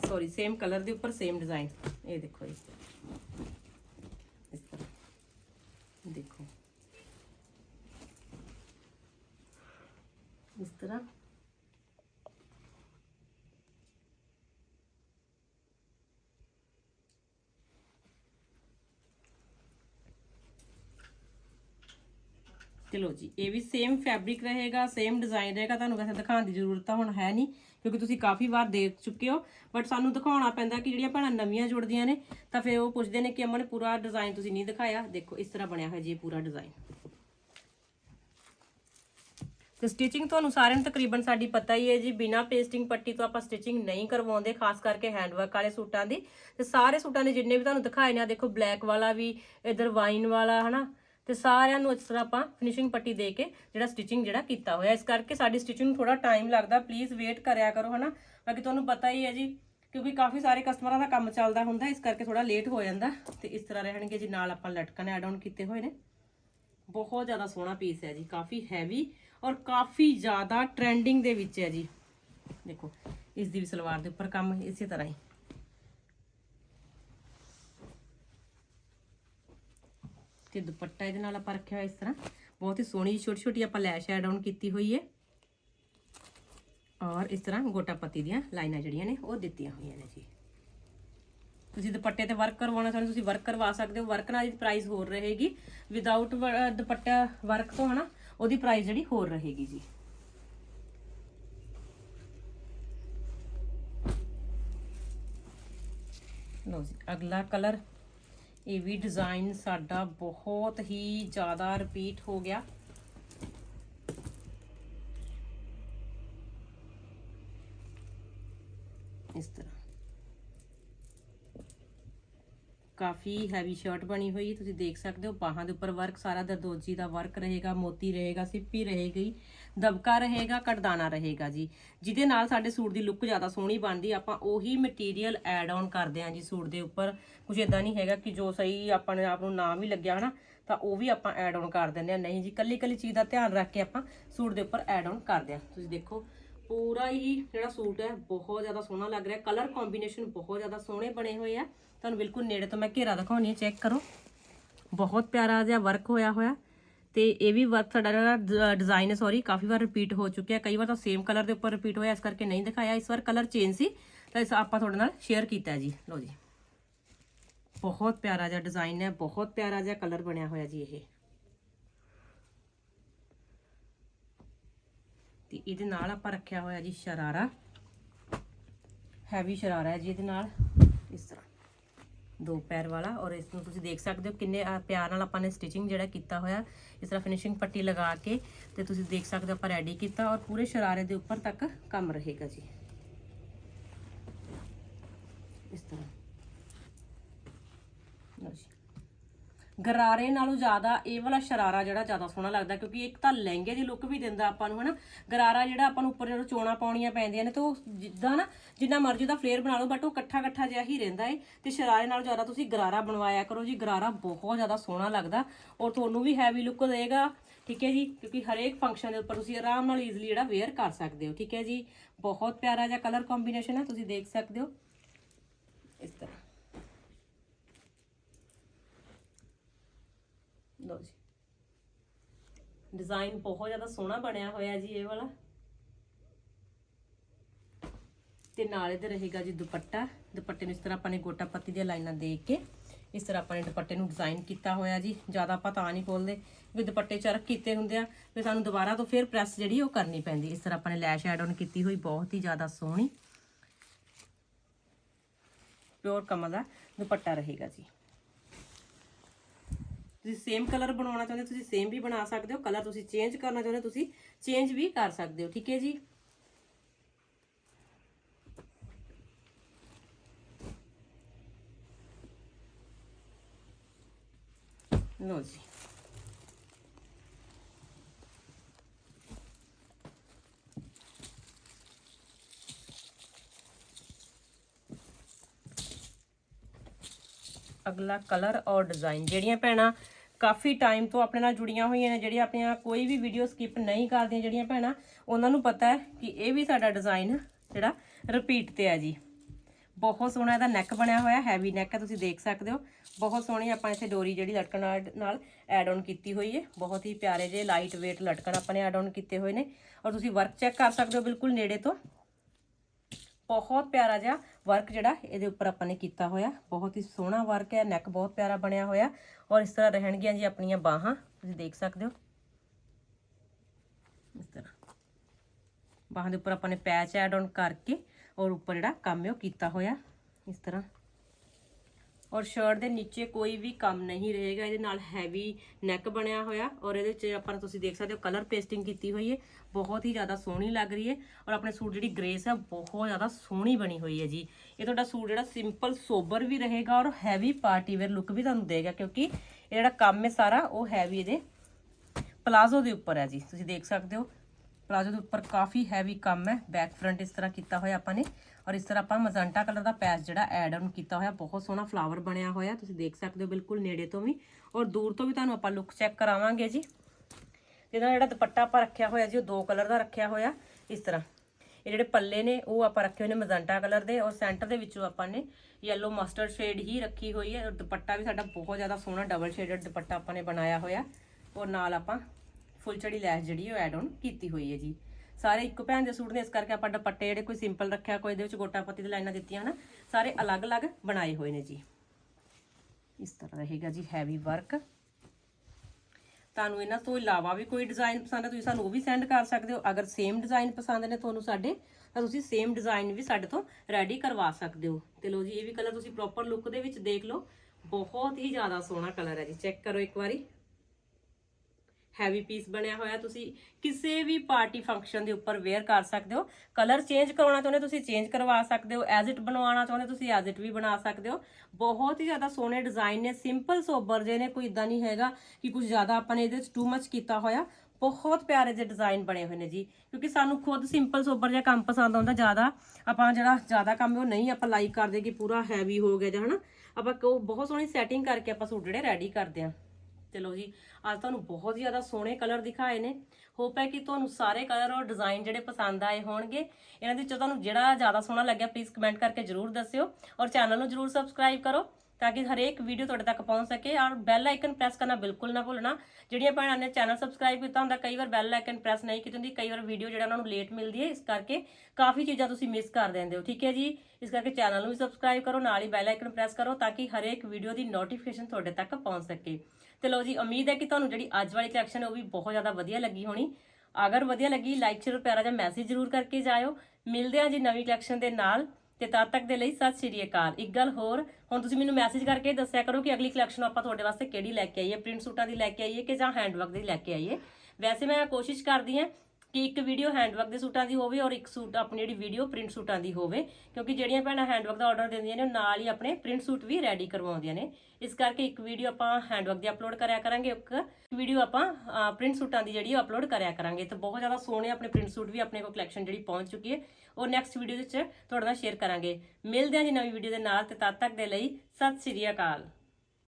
ਸੌਰੀ ਸੇਮ ਕਲਰ ਦੇ ਉੱਪਰ ਸੇਮ ਡਿਜ਼ਾਈਨ ਇਹ ਦੇਖੋ ਜੀ। ਇਸ ਤਰ੍ਹਾਂ। ਦੇਖੋ। ਇਸ ਤਰ੍ਹਾਂ। ਚਲੋ ਜੀ, ਇਹ ਵੀ ਸੇਮ ਫੈਬਰਿਕ ਰਹੇਗਾ ਸੇਮ ਡਿਜ਼ਾਈਨ ਰਹੇਗਾ, ਤੁਹਾਨੂੰ ਵੈਸੇ ਦਿਖਾਉਣ ਦੀ ਜ਼ਰੂਰਤ ਤਾਂ ਹੁਣ ਹੈ ਨਹੀਂ, ਕਿਉਂਕਿ ਤੁਸੀਂ ਕਾਫੀ ਵਾਰ ਦੇਖ ਚੁੱਕੇ ਹੋ ਬਟ ਸਾਨੂੰ ਦਿਖਾਉਣਾ ਪੈਂਦਾ ਕਿ ਜਿਹੜੀਆਂ ਭੈਣਾਂ ਨਵੀਆਂ ਜੁੜਦੀਆਂ ਨੇ, ਤਾਂ ਫਿਰ ਉਹ ਪੁੱਛਦੇ ਨੇ ਕਿ ਅਮਨ, ਪੂਰਾ ਡਿਜ਼ਾਈਨ ਤੁਸੀਂ ਨਹੀਂ ਦਿਖਾਇਆ? ਦੇਖੋ, ਇਸ ਤਰ੍ਹਾਂ ਬਣਿਆ ਹੋਇਆ ਜੀ ਪੂਰਾ ਡਿਜ਼ਾਈਨ ਤੇ ਸਟਿਚਿੰਗ ਤੁਹਾਨੂੰ ਸਾਰਿਆਂ ਨੂੰ ਤਕਰੀਬਨ ਸਾਡੀ ਪਤਾ ਹੀ ਹੈ ਜੀ, ਬਿਨਾ ਪੇਸਟਿੰਗ ਪੱਟੀ ਤੋਂ ਆਪਾਂ ਸਟਿਚਿੰਗ ਨਹੀਂ ਕਰਵਾਉਂਦੇ, ਖਾਸ ਕਰਕੇ ਹੈਂਡਵਰਕ ਵਾਲੇ ਸੂਟਾਂ ਦੀ। ਤੇ ਸਾਰੇ ਸੂਟਾਂ ਦੇ ਜਿੰਨੇ ਵੀ ਤੁਹਾਨੂੰ ਦਿਖਾਏ ਨੇ ਆ ਦੇਖੋ ਬਲੈਕ ਵਾਲਾ ਵੀ, ਇਧਰ ਵਾਈਨ ਵਾਲਾ, ਹਨਾ? ਤੇ ਸਾਰਿਆਂ ਨੂੰ ਇਸ ਤਰ੍ਹਾਂ ਆਪਾਂ ਫਿਨਿਸ਼ਿੰਗ ਪੱਟੀ ਦੇ ਕੇ ਜਿਹੜਾ ਸਟਿਚਿੰਗ ਜਿਹੜਾ ਕੀਤਾ ਹੋਇਆ। ਇਸ ਕਰਕੇ ਸਾਡੀ ਸਟਿਚਿੰਗ ਨੂੰ ਥੋੜਾ ਟਾਈਮ ਲੱਗਦਾ। ਪਲੀਜ਼ ਵੇਟ ਕਰਿਆ ਕਰੋ, ਹਨਾ? ਬਾਕੀ ਤੁਹਾਨੂੰ ਪਤਾ ਹੀ ਹੈ ਜੀ, ਕਿਉਂਕਿ ਕਾਫੀ ਸਾਰੇ ਕਸਟਮਰਾਂ ਦਾ ਕੰਮ ਚੱਲਦਾ ਹੁੰਦਾ, ਇਸ ਕਰਕੇ ਥੋੜਾ ਲੇਟ ਹੋ ਜਾਂਦਾ। ਤੇ ਇਸ ਤਰ੍ਹਾਂ ਰਹਿਣਗੇ ਜੀ, ਨਾਲ ਆਪਾਂ ਲਟਕਣ ਐਡ ਆਨ ਕੀਤੇ ਹੋਏ ਨੇ। ਬਹੁਤ ਜ਼ਿਆਦਾ ਸੋਹਣਾ ਪੀਸ ਹੈ ਜੀ, ਕਾਫੀ ਹੈਵੀ ਔਰ ਕਾਫੀ ਜ਼ਿਆਦਾ ਟ੍ਰੈਂਡਿੰਗ ਦੇ ਵਿੱਚ ਹੈ ਜੀ। ਦੇਖੋ, ਇਸ ਦੀ ਵੀ ਸਲਵਾਰ ਦੇ ਉੱਪਰ ਕੰਮ ਇਸੇ ਤਰ੍ਹਾਂ ਹੀ। ਤੇ ਦੁਪੱਟਾ ਇਹਦੇ ਨਾਲ ਆਪਾਂ ਰੱਖਿਆ ਹੋਇਆ ਇਸ ਤਰ੍ਹਾਂ। ਬਹੁਤ ਹੀ ਸੋਹਣੀ ਛੋਟੀ ਛੋਟੀ ਆਪਾਂ ਲੈਸ਼ ਐਡ ਆਨ ਕੀਤੀ ਹੋਈ ਹੈ। ਔਰ ਇਸ ਤਰ੍ਹਾਂ ਗੋਟਾ ਪੱਤੀ ਦੀਆਂ ਲਾਈਨਾਂ ਜਿਹੜੀਆਂ ਨੇ ਉਹ ਦਿੱਤੀਆਂ ਹੋਈਆਂ ਨੇ ਜੀ। ਤੁਸੀਂ ਦੁਪੱਟੇ ਤੇ ਵਰਕ ਕਰਵਾਉਣਾ ਚਾਹੁੰਦੇ ਤੁਸੀਂ ਵਰਕ ਕਰਵਾ ਸਕਦੇ ਹੋ। ਵਰਕ ਨਾਲ ਦੀ ਪ੍ਰਾਈਸ ਹੋਰ ਰਹੇਗੀ। ਵਿਦਆਊਟ ਦੁਪੱਟਾ ਵਰਕ ਤੋਂ ਹਨਾ, ਉਹਦੀ ਪ੍ਰਾਈਸ ਜਿਹੜੀ ਹੋਰ ਰਹੇਗੀ ਜੀ। ਲਓ ਜੀ, ਅਗਲਾ ਕਲਰ ਇਹ ਵੀ ਡਿਜ਼ਾਈਨ ਸਾਡਾ ਬਹੁਤ ਹੀ ਜ਼ਿਆਦਾ ਰਿਪੀਟ ਹੋ ਗਿਆ ਇਸ ਤਰ੍ਹਾਂ ਕਾਫੀ ਹੈਵੀ ਸ਼ਰਟ ਬਣੀ ਹੋਈ, ਤੁਸੀਂ ਦੇਖ ਸਕਦੇ ਹੋ, ਬਾਹਾਂ ਦੇ ਉੱਪਰ ਵਰਕ ਸਾਰਾ ਦਰਦੋਜੀ ਦਾ ਵਰਕ ਰਹੇਗਾ, ਮੋਤੀ ਰਹੇਗਾ, ਸਿੱਪੀ ਰਹੇਗੀ, ਦਬਕਾ ਰਹੇਗਾ ਕਟਦਾਨਾ ਰਹੇਗਾ ਜੀ। ਜਿਹਦੇ ਨਾਲ ਸਾਡੇ ਸੂਟ ਦੀ ਲੁੱਕ ਜ਼ਿਆਦਾ ਸੋਹਣੀ ਬਣਦੀ, ਆਪਾਂ ਉਹੀ ਮਟੀਰੀਅਲ ਐਡ ਆਨ ਕਰਦੇ ਹਾਂ ਜੀ ਸੂਟ ਦੇ ਉੱਪਰ। ਕੁਝ ਇਦਾਂ ਨਹੀਂ ਹੈਗਾ ਕਿ ਜੋ ਸਹੀ ਆਪਾਂ ਨੇ ਆਪ ਨੂੰ ਨਾਮ ਵੀ ਲੱਗਿਆ, ਹਨਾ, ਤਾਂ ਉਹ ਵੀ ਆਪਾਂ ਐਡ ਆਨ ਕਰ ਦਿੰਦੇ ਆ ਨਹੀਂ ਜੀ ਕੱਲੀ ਕੱਲੀ ਚੀਜ਼ ਦਾ ਧਿਆਨ ਰੱਖ ਕੇ ਆਪਾਂ ਸੂਟ ਦੇ ਉੱਪਰ ਐਡ ਆਨ ਕਰਦੇ ਆ ਤੁਸੀਂ ਦੇਖੋ ਪੂਰਾ ਹੀ ਜਿਹੜਾ ਸੂਟ ਹੈ, ਬਹੁਤ ਜ਼ਿਆਦਾ ਸੋਹਣਾ ਲੱਗ ਰਿਹਾ। ਕਲਰ ਕੰਬੀਨੇਸ਼ਨ ਬਹੁਤ ਜ਼ਿਆਦਾ ਸੋਹਣੇ ਬਣੇ ਹੋਏ ਆ। ਤੁਹਾਨੂੰ ਬਿਲਕੁਲ ਨੇੜੇ ਤੋਂ ਮੈਂ ਘੇਰਾ ਦਿਖਾਉਣੀ ਹੈ ਚੈੱਕ ਕਰੋ। ਬਹੁਤ ਪਿਆਰਾ ਜਿਹਾ ਵਰਕ ਹੋਇਆ ਹੋਇਆ। ਤੇ ਇਹ ਵੀ ਵਰਕ ਸਾਡਾ ਜਿਹੜਾ ਡਿਜ਼ਾਈਨ ਹੈ ਸੌਰੀ ਕਾਫੀ ਵਾਰ ਰਿਪੀਟ ਹੋ ਚੁੱਕਿਆ। ਕਈ ਵਾਰ ਤਾਂ ਸੇਮ ਕਲਰ ਦੇ ਉੱਪਰ ਰਿਪੀਟ ਹੋਇਆ, ਇਸ ਕਰਕੇ ਨਹੀਂ ਦਿਖਾਇਆ। ਇਸ ਵਾਰ ਕਲਰ ਚੇਂਜ ਸੀ, ਤਾਂ ਇਸ ਆਪਾਂ ਤੁਹਾਡੇ ਨਾਲ ਸ਼ੇਅਰ ਕੀਤਾ ਜੀ। ਲਓ ਜੀ। ਬਹੁਤ ਪਿਆਰਾ ਜਿਹਾ ਡਿਜ਼ਾਈਨ ਹੈ, ਬਹੁਤ ਪਿਆਰਾ ਜਿਹਾ ਕਲਰ ਬਣਿਆ ਹੋਇਆ ਜੀ ਇਹ। ਤੇ ਇਹਦੇ ਨਾਲ ਆਪਾਂ ਰੱਖਿਆ ਹੋਇਆ ਜੀ ਸ਼ਰਾਰਾ। ਹੈਵੀ ਸ਼ਰਾਰਾ ਹੈ ਜੀ ਇਹਦੇ ਨਾਲ। ਇਸ ਤਰ੍ਹਾਂ। ਦੋ ਪੈਰ ਵਾਲਾ ਔਰ ਇਸ ਨੂੰ ਤੁਸੀਂ ਦੇਖ ਸਕਦੇ ਹੋ ਕਿੰਨੇ ਪਿਆਰ ਨਾਲ ਆਪਾਂ ਨੇ ਸਟਿਚਿੰਗ ਜਿਹੜਾ ਕੀਤਾ ਹੋਇਆ। ਇਸ ਤਰ੍ਹਾਂ ਫਿਨਿਸ਼ਿੰਗ ਪੱਟੀ ਲਗਾ ਕੇ ਤੇ ਤੁਸੀਂ ਦੇਖ ਸਕਦੇ ਹੋ ਆਪਾਂ ਰੈਡੀ ਕੀਤਾ ਔਰ ਪੂਰੇ ਸ਼ਰਾਰੇ ਦੇ ਉੱਪਰ ਤੱਕ ਕੰਮ ਰਹੇਗਾ ਜੀ। ਇਸ ਤਰ੍ਹਾਂ ਲਓ ਜੀ ਗਰਾਰੇ ਨਾਲੋਂ ਜ਼ਿਆਦਾ ਇਹ ਵਾਲਾ ਸ਼ਰਾਰਾ ਜਿਹੜਾ ਜ਼ਿਆਦਾ ਸੋਹਣਾ ਲੱਗਦਾ, ਕਿਉਂਕਿ ਇੱਕ ਤਾਂ ਲਹਿੰਗੇ ਦੀ ਲੁੱਕ ਵੀ ਦਿੰਦਾ ਆਪਾਂ ਨੂੰ, ਹਨਾ? ਗਰਾਰਾ ਜਿਹੜਾ ਆਪਾਂ ਨੂੰ ਉੱਪਰ ਜਦੋਂ ਚੋਣਾ ਪਾਉਣੀਆਂ ਪੈਂਦੀਆਂ ਨੇ, ਤਾਂ ਉਹ ਜਿੱਦਾਂ ਨਾ, ਜਿੰਨਾ ਮਰਜ਼ੀ ਦਾ ਫਲੇਅਰ ਬਣਾ ਲਓ ਬਟ ਉਹ ਇਕੱਠਾ ਇਕੱਠਾ ਜਿਹਾ ਹੀ ਰਹਿੰਦਾ ਏ। ਤੇ ਸ਼ਰਾਰੇ ਨਾਲੋਂ ਜ਼ਿਆਦਾ ਤੁਸੀਂ ਗਰਾਰਾ ਬਣਵਾਇਆ ਕਰੋ ਜੀ। ਗਰਾਰਾ ਬਹੁਤ ਜ਼ਿਆਦਾ ਸੋਹਣਾ ਲੱਗਦਾ, ਔਰ ਤੁਹਾਨੂੰ ਵੀ ਹੈਵੀ ਲੁੱਕ ਦੇਗਾ, ਠੀਕ ਹੈ ਜੀ? ਕਿਉਂਕਿ ਹਰੇਕ ਫੰਕਸ਼ਨ ਦੇ ਉੱਪਰ ਤੁਸੀਂ ਆਰਾਮ ਨਾਲ ਈਜ਼ੀਲੀ ਜਿਹੜਾ ਵੇਅਰ ਕਰ ਸਕਦੇ ਹੋ, ਠੀਕ ਹੈ ਜੀ? ਬਹੁਤ ਪਿਆਰਾ ਜਿਹਾ ਕਲਰ ਕੰਬੀਨੇਸ਼ਨ ਹੈ, ਤੁਸੀਂ ਦੇਖ ਸਕਦੇ ਹੋ। ਇਸ ਤਰ੍ਹਾਂ। ਲਓ ਜੀ। ਡਿਜ਼ਾਈਨ ਬਹੁਤ ਜ਼ਿਆਦਾ ਸੋਹਣਾ ਬਣਿਆ ਹੋਇਆ ਜੀ ਇਹ ਵਾਲਾ। ਤੇ ਨਾਲ ਇਹਦੇ ਰਹੇਗਾ ਜੀ ਦੁਪੱਟਾ। ਦੁਪੱਟੇ ਨੂੰ ਇਸ ਤਰ੍ਹਾਂ ਆਪਾਂ ਨੇ ਗੋਟਾ ਪੱਤੀ ਦੀਆਂ ਲਾਈਨਾਂ ਦੇ ਕੇ ਇਸ ਤਰ੍ਹਾਂ ਆਪਾਂ ਨੇ ਦੁਪੱਟੇ ਨੂੰ ਡਿਜ਼ਾਈਨ ਕੀਤਾ ਹੋਇਆ ਜੀ। ਜ਼ਿਆਦਾ ਆਪਾਂ ਤਾਂ ਨਹੀਂ ਖੋਲਦੇ ਵੀ ਦੁਪੱਟੇ ਚਰਕ ਕੀਤੇ ਹੁੰਦੇ ਆ, ਵੀ ਸਾਨੂੰ ਦੁਬਾਰਾ ਤੋਂ ਫਿਰ ਪ੍ਰੈਸ ਜਿਹੜੀ ਉਹ ਕਰਨੀ ਪੈਂਦੀ। ਇਸ ਤਰ੍ਹਾਂ ਆਪਾਂ ਨੇ ਲੈਸ਼ ਐਡ ਆਨ ਕੀਤੀ ਹੋਈ, ਬਹੁਤ ਹੀ ਜ਼ਿਆਦਾ ਸੋਹਣੀ। ਪਿਓਰ ਕਮਲ ਦਾ ਦੁਪੱਟਾ ਰਹੇਗਾ ਜੀ। ਤੁਸੀਂ ਸੇਮ ਕਲਰ ਬਣਾਉਣਾ ਚਾਹੁੰਦੇ ਹੋ, ਤੁਸੀਂ ਸੇਮ ਵੀ ਬਣਾ ਸਕਦੇ ਹੋ ਕਲਰ ਤੁਸੀਂ ਚੇਂਜ ਕਰਨਾ ਚਾਹੁੰਦੇ ਹੋ, ਤੁਸੀਂ ਚੇਂਜ ਵੀ ਕਰ ਸਕਦੇ ਹੋ ਠੀਕ ਹੈ ਜੀ? ਲਓ ਜੀ। ਅਗਲਾ ਕਲਰ ਔਰ ਡਿਜ਼ਾਈਨ ਜਿਹੜੀਆਂ ਭੈਣਾਂ ਕਾਫੀ ਟਾਈਮ ਤੋਂ ਆਪਣੇ ਨਾਲ ਜੁੜੀਆਂ ਹੋਈਆਂ ਨੇ, ਜਿਹੜੀਆਂ ਆਪਣੀਆਂ ਕੋਈ ਵੀ ਵੀਡੀਓ ਸਕਿਪ ਨਹੀਂ ਕਰਦੀਆਂ, ਜਿਹੜੀਆਂ ਭੈਣਾਂ, ਉਹਨਾਂ ਨੂੰ ਪਤਾ ਹੈ ਕਿ ਇਹ ਵੀ ਸਾਡਾ ਡਿਜ਼ਾਈਨ ਜਿਹੜਾ ਰਿਪੀਟ ਤੇ ਹੈ ਜੀ। ਬਹੁਤ ਸੋਹਣਾ ਇਹਦਾ ਨੈਕ ਬਣਿਆ ਹੋਇਆ ਹੈਵੀ ਨੈਕ ਹੈ, ਤੁਸੀਂ ਦੇਖ ਸਕਦੇ ਹੋ। ਬਹੁਤ ਸੋਹਣੀ ਆਪਾਂ ਇੱਥੇ ਡੋਰੀ ਜਿਹੜੀ ਲਟਕਣ ਨਾਲ- ਨਾਲ ਐਡ ਆਨ ਕੀਤੀ ਹੋਈ ਹੈ। ਬਹੁਤ ਹੀ ਪਿਆਰੇ ਜਿਹੇ ਲਾਈਟ weight ਲਟਕਣ ਆਪਾਂ ਨੇ ਐਡ ਆਨ ਕੀਤੇ ਹੋਏ ਨੇ। ਔਰ ਤੁਸੀਂ ਵਰਕ ਚੈੱਕ ਕਰ ਸਕਦੇ ਹੋ ਬਿਲਕੁਲ ਨੇੜੇ ਤੋਂ। ਬਹੁਤ ਪਿਆਰਾ ਜਿਹਾ ਵਰਕ ਜਿਹੜਾ ਇਹਦੇ ਉੱਪਰ ਆਪਾਂ ਨੇ ਕੀਤਾ ਹੋਇਆ। ਬਹੁਤ ਹੀ ਸੋਹਣਾ ਵਰਕ ਹੈ ਨੈਕ ਬਹੁਤ ਪਿਆਰਾ ਬਣਿਆ ਹੋਇਆ। ਔਰ ਇਸ ਤਰ੍ਹਾਂ ਰਹਿਣਗੀਆਂ ਜੀ ਆਪਣੀਆਂ ਬਾਹਾਂ, ਤੁਸੀਂ ਦੇਖ ਸਕਦੇ ਹੋ। ਇਸ ਤਰ੍ਹਾਂ। ਬਾਹਾਂ ਦੇ ਉੱਪਰ ਆਪਾਂ ਨੇ ਪੈਚ ਐਡ ਆਨ ਕਰਕੇ ਔਰ ਉੱਪਰ ਜਿਹੜਾ ਕੰਮ ਹੈ ਉਹ ਕੀਤਾ ਹੋਇਆ। ਇਸ ਤਰ੍ਹਾਂ। ਔਰ ਸ਼ਰਟ ਦੇ ਨੀਚੇ ਕੋਈ ਵੀ ਕੰਮ ਨਹੀਂ ਰਹੇਗਾ, ਇਹਦੇ ਨਾਲ ਹੈਵੀ ਨੈਕ ਬਣਿਆ ਹੋਇਆ ਔਰ ਇਹਦੇ ਚ ਆਪਾਂ ਤੁਸੀਂ ਦੇਖ ਸਕਦੇ ਹੋ ਕਲਰ ਪੇਸਟਿੰਗ ਕੀਤੀ ਹੋਈ ਹੈ, ਬਹੁਤ ਹੀ ਜ਼ਿਆਦਾ ਸੋਹਣੀ ਲੱਗ ਰਹੀ ਹੈ ਔਰ ਆਪਣੇ ਸੂਟ ਜਿਹੜੀ ਗ੍ਰੇਸ ਹੈ ਬਹੁਤ ਜ਼ਿਆਦਾ ਸੋਹਣੀ ਬਣੀ ਹੋਈ ਹੈ ਜੀ। ਇਹ ਤੁਹਾਡਾ ਸੂਟ ਜਿਹੜਾ ਸਿੰਪਲ ਸੋਬਰ ਵੀ ਰਹੇਗਾ ਔਰ ਹੈਵੀ ਪਾਰਟੀ ਵੇਅਰ ਲੁੱਕ ਵੀ ਤੁਹਾਨੂੰ ਦੇਗਾ ਕਿਉਂਕਿ ਇਹ ਜਿਹੜਾ ਕੰਮ ਹੈ ਸਾਰਾ ਉਹ ਹੈਵੀ ਇਹਦੇ ਪਲਾਜ਼ੋ ਦੇ ਉੱਪਰ ਹੈ ਜੀ। ਤੁਸੀਂ ਦੇਖ ਸਕਦੇ ਹੋ ਪਲਾਜ਼ੋ ਦੇ ਉੱਪਰ ਕਾਫੀ ਹੈਵੀ ਕੰਮ ਹੈ ਬੈਕ ਫਰੰਟ ਇਸ ਤਰ੍ਹਾਂ ਕੀਤਾ ਹੋਇਆ ਆਪਾਂ ਨੇ। ਔਰ ਇਸ ਤਰ੍ਹਾਂ ਆਪਾਂ ਮਜ਼ੰਟਾ ਕਲਰ ਦਾ ਪੈਚ ਜਿਹੜਾ ਐਡ ਆਨ ਕੀਤਾ ਹੋਇਆ, ਬਹੁਤ ਸੋਹਣਾ ਫਲਾਵਰ ਬਣਿਆ ਹੋਇਆ, ਤੁਸੀਂ ਦੇਖ ਸਕਦੇ ਹੋ ਬਿਲਕੁਲ ਨੇੜੇ ਤੋਂ ਵੀ। ਔਰ ਦੂਰ ਤੋਂ ਵੀ ਤੁਹਾਨੂੰ ਆਪਾਂ ਲੁੱਕ ਚੈੱਕ ਕਰਾਵਾਂਗੇ ਜੀ। ਇਹਦਾ ਜਿਹੜਾ ਦੁਪੱਟਾ ਆਪਾਂ ਰੱਖਿਆ ਹੋਇਆ ਜੀ, ਉਹ ਦੋ ਕਲਰ ਦਾ ਰੱਖਿਆ ਹੋਇਆ, ਇਸ ਤਰ੍ਹਾਂ। ਇਹ ਜਿਹੜੇ ਪੱਲੇ ਨੇ, ਉਹ ਆਪਾਂ ਰੱਖੇ ਹੋਏ ਨੇ ਮਜ਼ੰਟਾ ਕਲਰ ਦੇ, ਔਰ ਸੈਂਟਰ ਦੇ ਵਿੱਚੋਂ ਆਪਾਂ ਨੇ ਯੈਲੋ ਮਸਟਰਡ ਸ਼ੇਡ ਹੀ ਰੱਖੀ ਹੋਈ ਹੈ। ਔਰ ਦੁਪੱਟਾ ਵੀ ਸਾਡਾ ਬਹੁਤ ਜ਼ਿਆਦਾ ਸੋਹਣਾ ਡਬਲ ਸ਼ੇਡਡ ਦੁਪੱਟਾ ਆਪਾਂ ਨੇ ਬਣਾਇਆ ਹੋਇਆ। ਔਰ ਨਾਲ ਆਪਾਂ ਫੁੱਲ ਚੜੀ ਲੈਸ ਜਿਹੜੀ ਉਹ ਐਡ ਆਨ ਕੀਤੀ ਹੋਈ ਹੈ ਜੀ। ਸਾਰੇ ਇੱਕੋ ਭੈਣ ਦੇ ਸੂਟ ਨੇ, ਇਸ ਕਰਕੇ ਆਪਾਂ ਦੁਪੱਟੇ ਜਿਹੜੇ ਕੋਈ ਸਿੰਪਲ ਰੱਖਿਆ, ਕੋਈ ਇਹਦੇ ਵਿੱਚ ਗੋਟਾ ਪੱਤੀ ਦੀ ਲਾਈਨਾਂ ਦਿੱਤੀਆਂ ਹਨ, ਸਾਰੇ ਅਲੱਗ-ਅਲੱਗ ਬਣਾਏ ਹੋਏ ਨੇ ਜੀ। ਇਸ ਤਰ੍ਹਾਂ ਰਹੇਗਾ ਜੀ ਹੈਵੀ ਵਰਕ ਤੁਹਾਨੂੰ ਇਹਨਾਂ ਤੋਂ ਇਲਾਵਾ ਵੀ ਕੋਈ ਡਿਜ਼ਾਈਨ ਪਸੰਦ ਹੈ, ਤੁਸੀਂ ਸਾਨੂੰ ਉਹ ਵੀ ਸੈਂਡ ਕਰ ਸਕਦੇ ਹੋ। ਅਗਰ ਸੇਮ ਡਿਜ਼ਾਈਨ ਪਸੰਦ ਨੇ ਤੁਹਾਨੂੰ ਸਾਡੇ, ਤਾਂ ਤੁਸੀਂ ਸੇਮ ਡਿਜ਼ਾਈਨ ਵੀ ਸਾਡੇ ਤੋਂ ਰੈਡੀ ਕਰਵਾ ਸਕਦੇ ਹੋ। ਤੇ ਲੋ ਜੀ, ਇਹ ਵੀ ਕਲਰ ਤੁਸੀਂ ਪ੍ਰੋਪਰ ਲੁੱਕ ਦੇ ਵਿੱਚ ਦੇਖ ਲਓ। ਬਹੁਤ ਹੀ ਜ਼ਿਆਦਾ ਸੋਹਣਾ ਕਲਰ ਹੈ ਜੀ। ਚੈੱਕ ਕਰੋ ਇੱਕ ਵਾਰੀ। ਹੈਵੀ ਪੀਸ ਬਣਿਆ ਹੋਇਆ, ਤੁਸੀਂ ਕਿਸੇ ਵੀ ਪਾਰਟੀ ਫੰਕਸ਼ਨ ਦੇ ਉੱਪਰ ਵੇਅਰ ਕਰ ਸਕਦੇ ਹੋ। ਕਲਰ ਚੇਂਜ ਕਰਾਉਣਾ ਚਾਹੁੰਦੇ ਤੁਸੀਂ ਚੇਂਜ ਕਰਵਾ ਸਕਦੇ ਹੋ। ਐਜ਼ ਇਟ ਬਣਵਾਉਣਾ ਚਾਹੁੰਦੇ ਤੁਸੀਂ ਐਜ਼ ਇਟ ਵੀ ਬਣਾ ਸਕਦੇ ਹੋ। ਬਹੁਤ ਹੀ ਜ਼ਿਆਦਾ ਸੋਹਣੇ ਡਿਜ਼ਾਈਨ ਨੇ ਸਿੰਪਲ ਸੋਬਰ ਜੇ ਨੇ, ਕੋਈ ਇਦਾਂ ਨਹੀਂ ਹੈਗਾ ਕਿ ਕੁਝ ਜ਼ਿਆਦਾ ਆਪਾਂ ਨੇ ਇਹਦੇ ਵਿੱਚ ਟੂ ਮੱਚ ਕੀਤਾ ਹੋਇਆ। ਬਹੁਤ ਪਿਆਰੇ ਜਿਹੇ ਡਿਜ਼ਾਈਨ ਬਣੇ ਹੋਏ ਨੇ ਜੀ, ਕਿਉਂਕਿ ਸਾਨੂੰ ਖੁਦ ਸਿੰਪਲ ਸੋਬਰ ਜਿਹਾ ਕੰਮ ਪਸੰਦ ਆਉਂਦਾ ਜ਼ਿਆਦਾ। ਆਪਾਂ ਜਿਹੜਾ ਜ਼ਿਆਦਾ ਕੰਮ ਉਹ ਨਹੀਂ ਆਪਾਂ ਲਾਈਕ ਕਰਦੇ ਕਿ ਪੂਰਾ ਹੈਵੀ ਹੋ ਗਿਆ ਜਾਂ ਹਨਾ। ਆਪਾਂ ਕੋ ਬਹੁਤ ਸੋਹਣੀ ਸੈਟਿੰਗ ਕਰਕੇ ਆਪਾਂ ਸੂਟ ਜਿਹੜੇ ਰੈਡੀ ਕਰਦੇ ਆ ਚਲੋ ਜੀ, ਅੱਜ ਤੁਹਾਨੂੰ ਬਹੁਤ ਹੀ ਜ਼ਿਆਦਾ ਸੋਹਣੇ ਕਲਰ ਦਿਖਾਏ ਨੇ। ਹੋਪ ਹੈ ਕਿ ਤੁਹਾਨੂੰ ਸਾਰੇ ਕਲਰ ਔਰ ਡਿਜ਼ਾਈਨ ਜਿਹੜੇ ਪਸੰਦ ਆਏ ਹੋਣਗੇ। ਇਹਨਾਂ ਦੇ ਵਿੱਚੋਂ ਤੁਹਾਨੂੰ ਜਿਹੜਾ ਜ਼ਿਆਦਾ ਸੋਹਣਾ ਲੱਗਿਆ ਪਲੀਜ਼ ਕਮੈਂਟ ਕਰਕੇ ਜਰੂਰ ਦੱਸਿਓ ਔਰ ਚੈਨਲ ਨੂੰ ਜਰੂਰ ਸਬਸਕ੍ਰਾਈਬ ਕਰੋ ਤਾਂ ਕਿ ਹਰੇਕ ਵੀਡੀਓ ਤੁਹਾਡੇ ਤੱਕ ਪਹੁੰਚ ਸਕੇ ਔਰ ਬੈਲ ਆਈਕਨ ਪ੍ਰੈਸ ਕਰਨਾ ਬਿਲਕੁਲ ਨਾ ਭੁੱਲਣਾ। ਜਿਹੜੀਆਂ ਭੈਣਾਂ ਨੇ ਚੈਨਲ ਸਬਸਕ੍ਰਾਈਬ ਕੀਤਾ ਹੁੰਦਾ, ਕਈ ਵਾਰ ਬੈਲ ਆਈਕਨ ਪ੍ਰੈਸ ਨਹੀਂ ਕੀਤੀ ਹੁੰਦੀ, ਕਈ ਵਾਰ ਵੀਡੀਓ ਜਿਹੜਾ ਉਹਨਾਂ ਨੂੰ ਲੇਟ ਮਿਲਦੀ ਹੈ, ਇਸ ਕਰਕੇ ਕਾਫੀ ਚੀਜ਼ਾਂ ਤੁਸੀਂ ਮਿਸ ਕਰ ਦਿੰਦੇ ਹੋ, ਠੀਕ ਹੈ ਜੀ? ਇਸ ਕਰਕੇ ਚੈਨਲ ਨੂੰ ਵੀ ਸਬਸਕ੍ਰਾਈਬ ਕਰੋ, ਨਾਲ ਹੀ ਬੈਲ ਆਈਕਨ ਪ੍ਰੈਸ ਕਰੋ ਤਾਂ ਕਿ ਹਰੇਕ ਵੀਡੀਓ ਦੀ ਨੋਟੀਫਿਕੇਸ਼ਨ ਤੁਹਾਡੇ ਤੱਕ ਪਹੁੰਚ ਸਕੇ। ਤੇ ਲਓ ਜੀ, ਉਮੀਦ ਹੈ ਕਿ ਤੁਹਾਨੂੰ ਜਿਹੜੀ ਅੱਜ ਵਾਲੀ ਕਲੈਕਸ਼ਨ ਹੈ ਉਹ ਵੀ ਬਹੁਤ ਜ਼ਿਆਦਾ ਵਧੀਆ ਲੱਗੀ ਹੋਣੀ। ਅਗਰ ਵਧੀਆ ਲੱਗੀ ਲਾਈਕ ਸ਼ੇਅਰ ਪਿਆਰਾ ਜਿਹਾ ਮੈਸੇਜ ਜ਼ਰੂਰ ਕਰਕੇ ਜਾਇਓ। ਮਿਲਦੇ ਹਾਂ ਜੀ ਨਵੀਂ ਕਲੈਕਸ਼ਨ ਦੇ ਨਾਲ। ਤੇ ਤਦ ਤੱਕ ਦੇ ਲਈ ਸਤਿ ਸ਼੍ਰੀ ਅਕਾਲ। ਇੱਕ ਗੱਲ ਹੋਰ, ਹੁਣ ਤੁਸੀਂ ਮੈਨੂੰ ਮੈਸੇਜ ਕਰਕੇ ਦੱਸਿਆ ਕਰੋ ਕਿ ਅਗਲੀ ਕਲੈਕਸ਼ਨ ਆਪਾਂ ਤੁਹਾਡੇ ਵਾਸਤੇ ਕਿਹੜੀ ਲੈ ਕੇ ਆਈਏ? ਪ੍ਰਿੰਟ ਸੂਟਾਂ ਦੀ ਲੈ ਕੇ ਆਈਏ ਕਿ ਜਾਂ ਹੈਂਡਵਰਕ ਦੀ ਲੈ ਕੇ ਆਈਏ? ਵੈਸੇ ਮੈਂ ਕੋਸ਼ਿਸ਼ ਕਰਦੀ ਹਾਂ ਕਿ ਇੱਕ ਵੀਡੀਓ ਹੈਂਡਵਰਕ ਦੇ ਸੂਟਾਂ ਦੀ ਹੋਵੇ ਔਰ ਇੱਕ ਸੂਟ ਆਪਣੀ ਜਿਹੜੀ ਵੀਡੀਓ ਪ੍ਰਿੰਟ ਸੂਟਾਂ ਦੀ ਹੋਵੇ, ਕਿਉਂਕਿ ਜਿਹੜੀਆਂ ਭੈਣਾਂ ਹੈਂਡਵਰਕ ਦਾ ਆਰਡਰ ਦਿੰਦੀਆਂ ਨੇ, ਉਹ ਨਾਲ ਹੀ ਆਪਣੇ ਪ੍ਰਿੰਟ ਸੂਟ ਵੀ ਰੈਡੀ ਕਰਵਾਉਂਦੀਆਂ ਨੇ। ਇਸ ਕਰਕੇ ਇੱਕ ਵੀਡੀਓ ਆਪਾਂ ਹੈਂਡਵਰਕ ਦੀ ਅਪਲੋਡ ਕਰਿਆ ਕਰਾਂਗੇ, ਇੱਕ ਵੀਡੀਓ ਆਪਾਂ ਪ੍ਰਿੰਟ ਸੂਟਾਂ ਦੀ ਜਿਹੜੀ ਉਹ ਅਪਲੋਡ ਕਰਿਆ ਕਰਾਂਗੇ। ਤੇ ਬਹੁਤ ਜ਼ਿਆਦਾ ਸੋਹਣੇ ਆਪਣੇ ਪ੍ਰਿੰਟ ਸੂਟ ਵੀ ਆਪਣੇ ਕੋਲ ਕਲੈਕਸ਼ਨ ਜਿਹੜੀ ਪਹੁੰਚ ਚੁੱਕੀ ਹੈ, ਉਹ ਨੈਕਸਟ ਵੀਡੀਓ ਵਿੱਚ ਤੁਹਾਡੇ ਨਾਲ ਸ਼ੇਅਰ ਕਰਾਂਗੇ। ਮਿਲਦੇ ਹਾਂ ਜੀ ਨਵੀਂ ਵੀਡੀਓ ਦੇ ਨਾਲ, ਤੇ ਤਦ ਤੱਕ ਦੇ ਲਈ ਸਤਿ ਸ਼੍ਰੀ ਅਕਾਲ।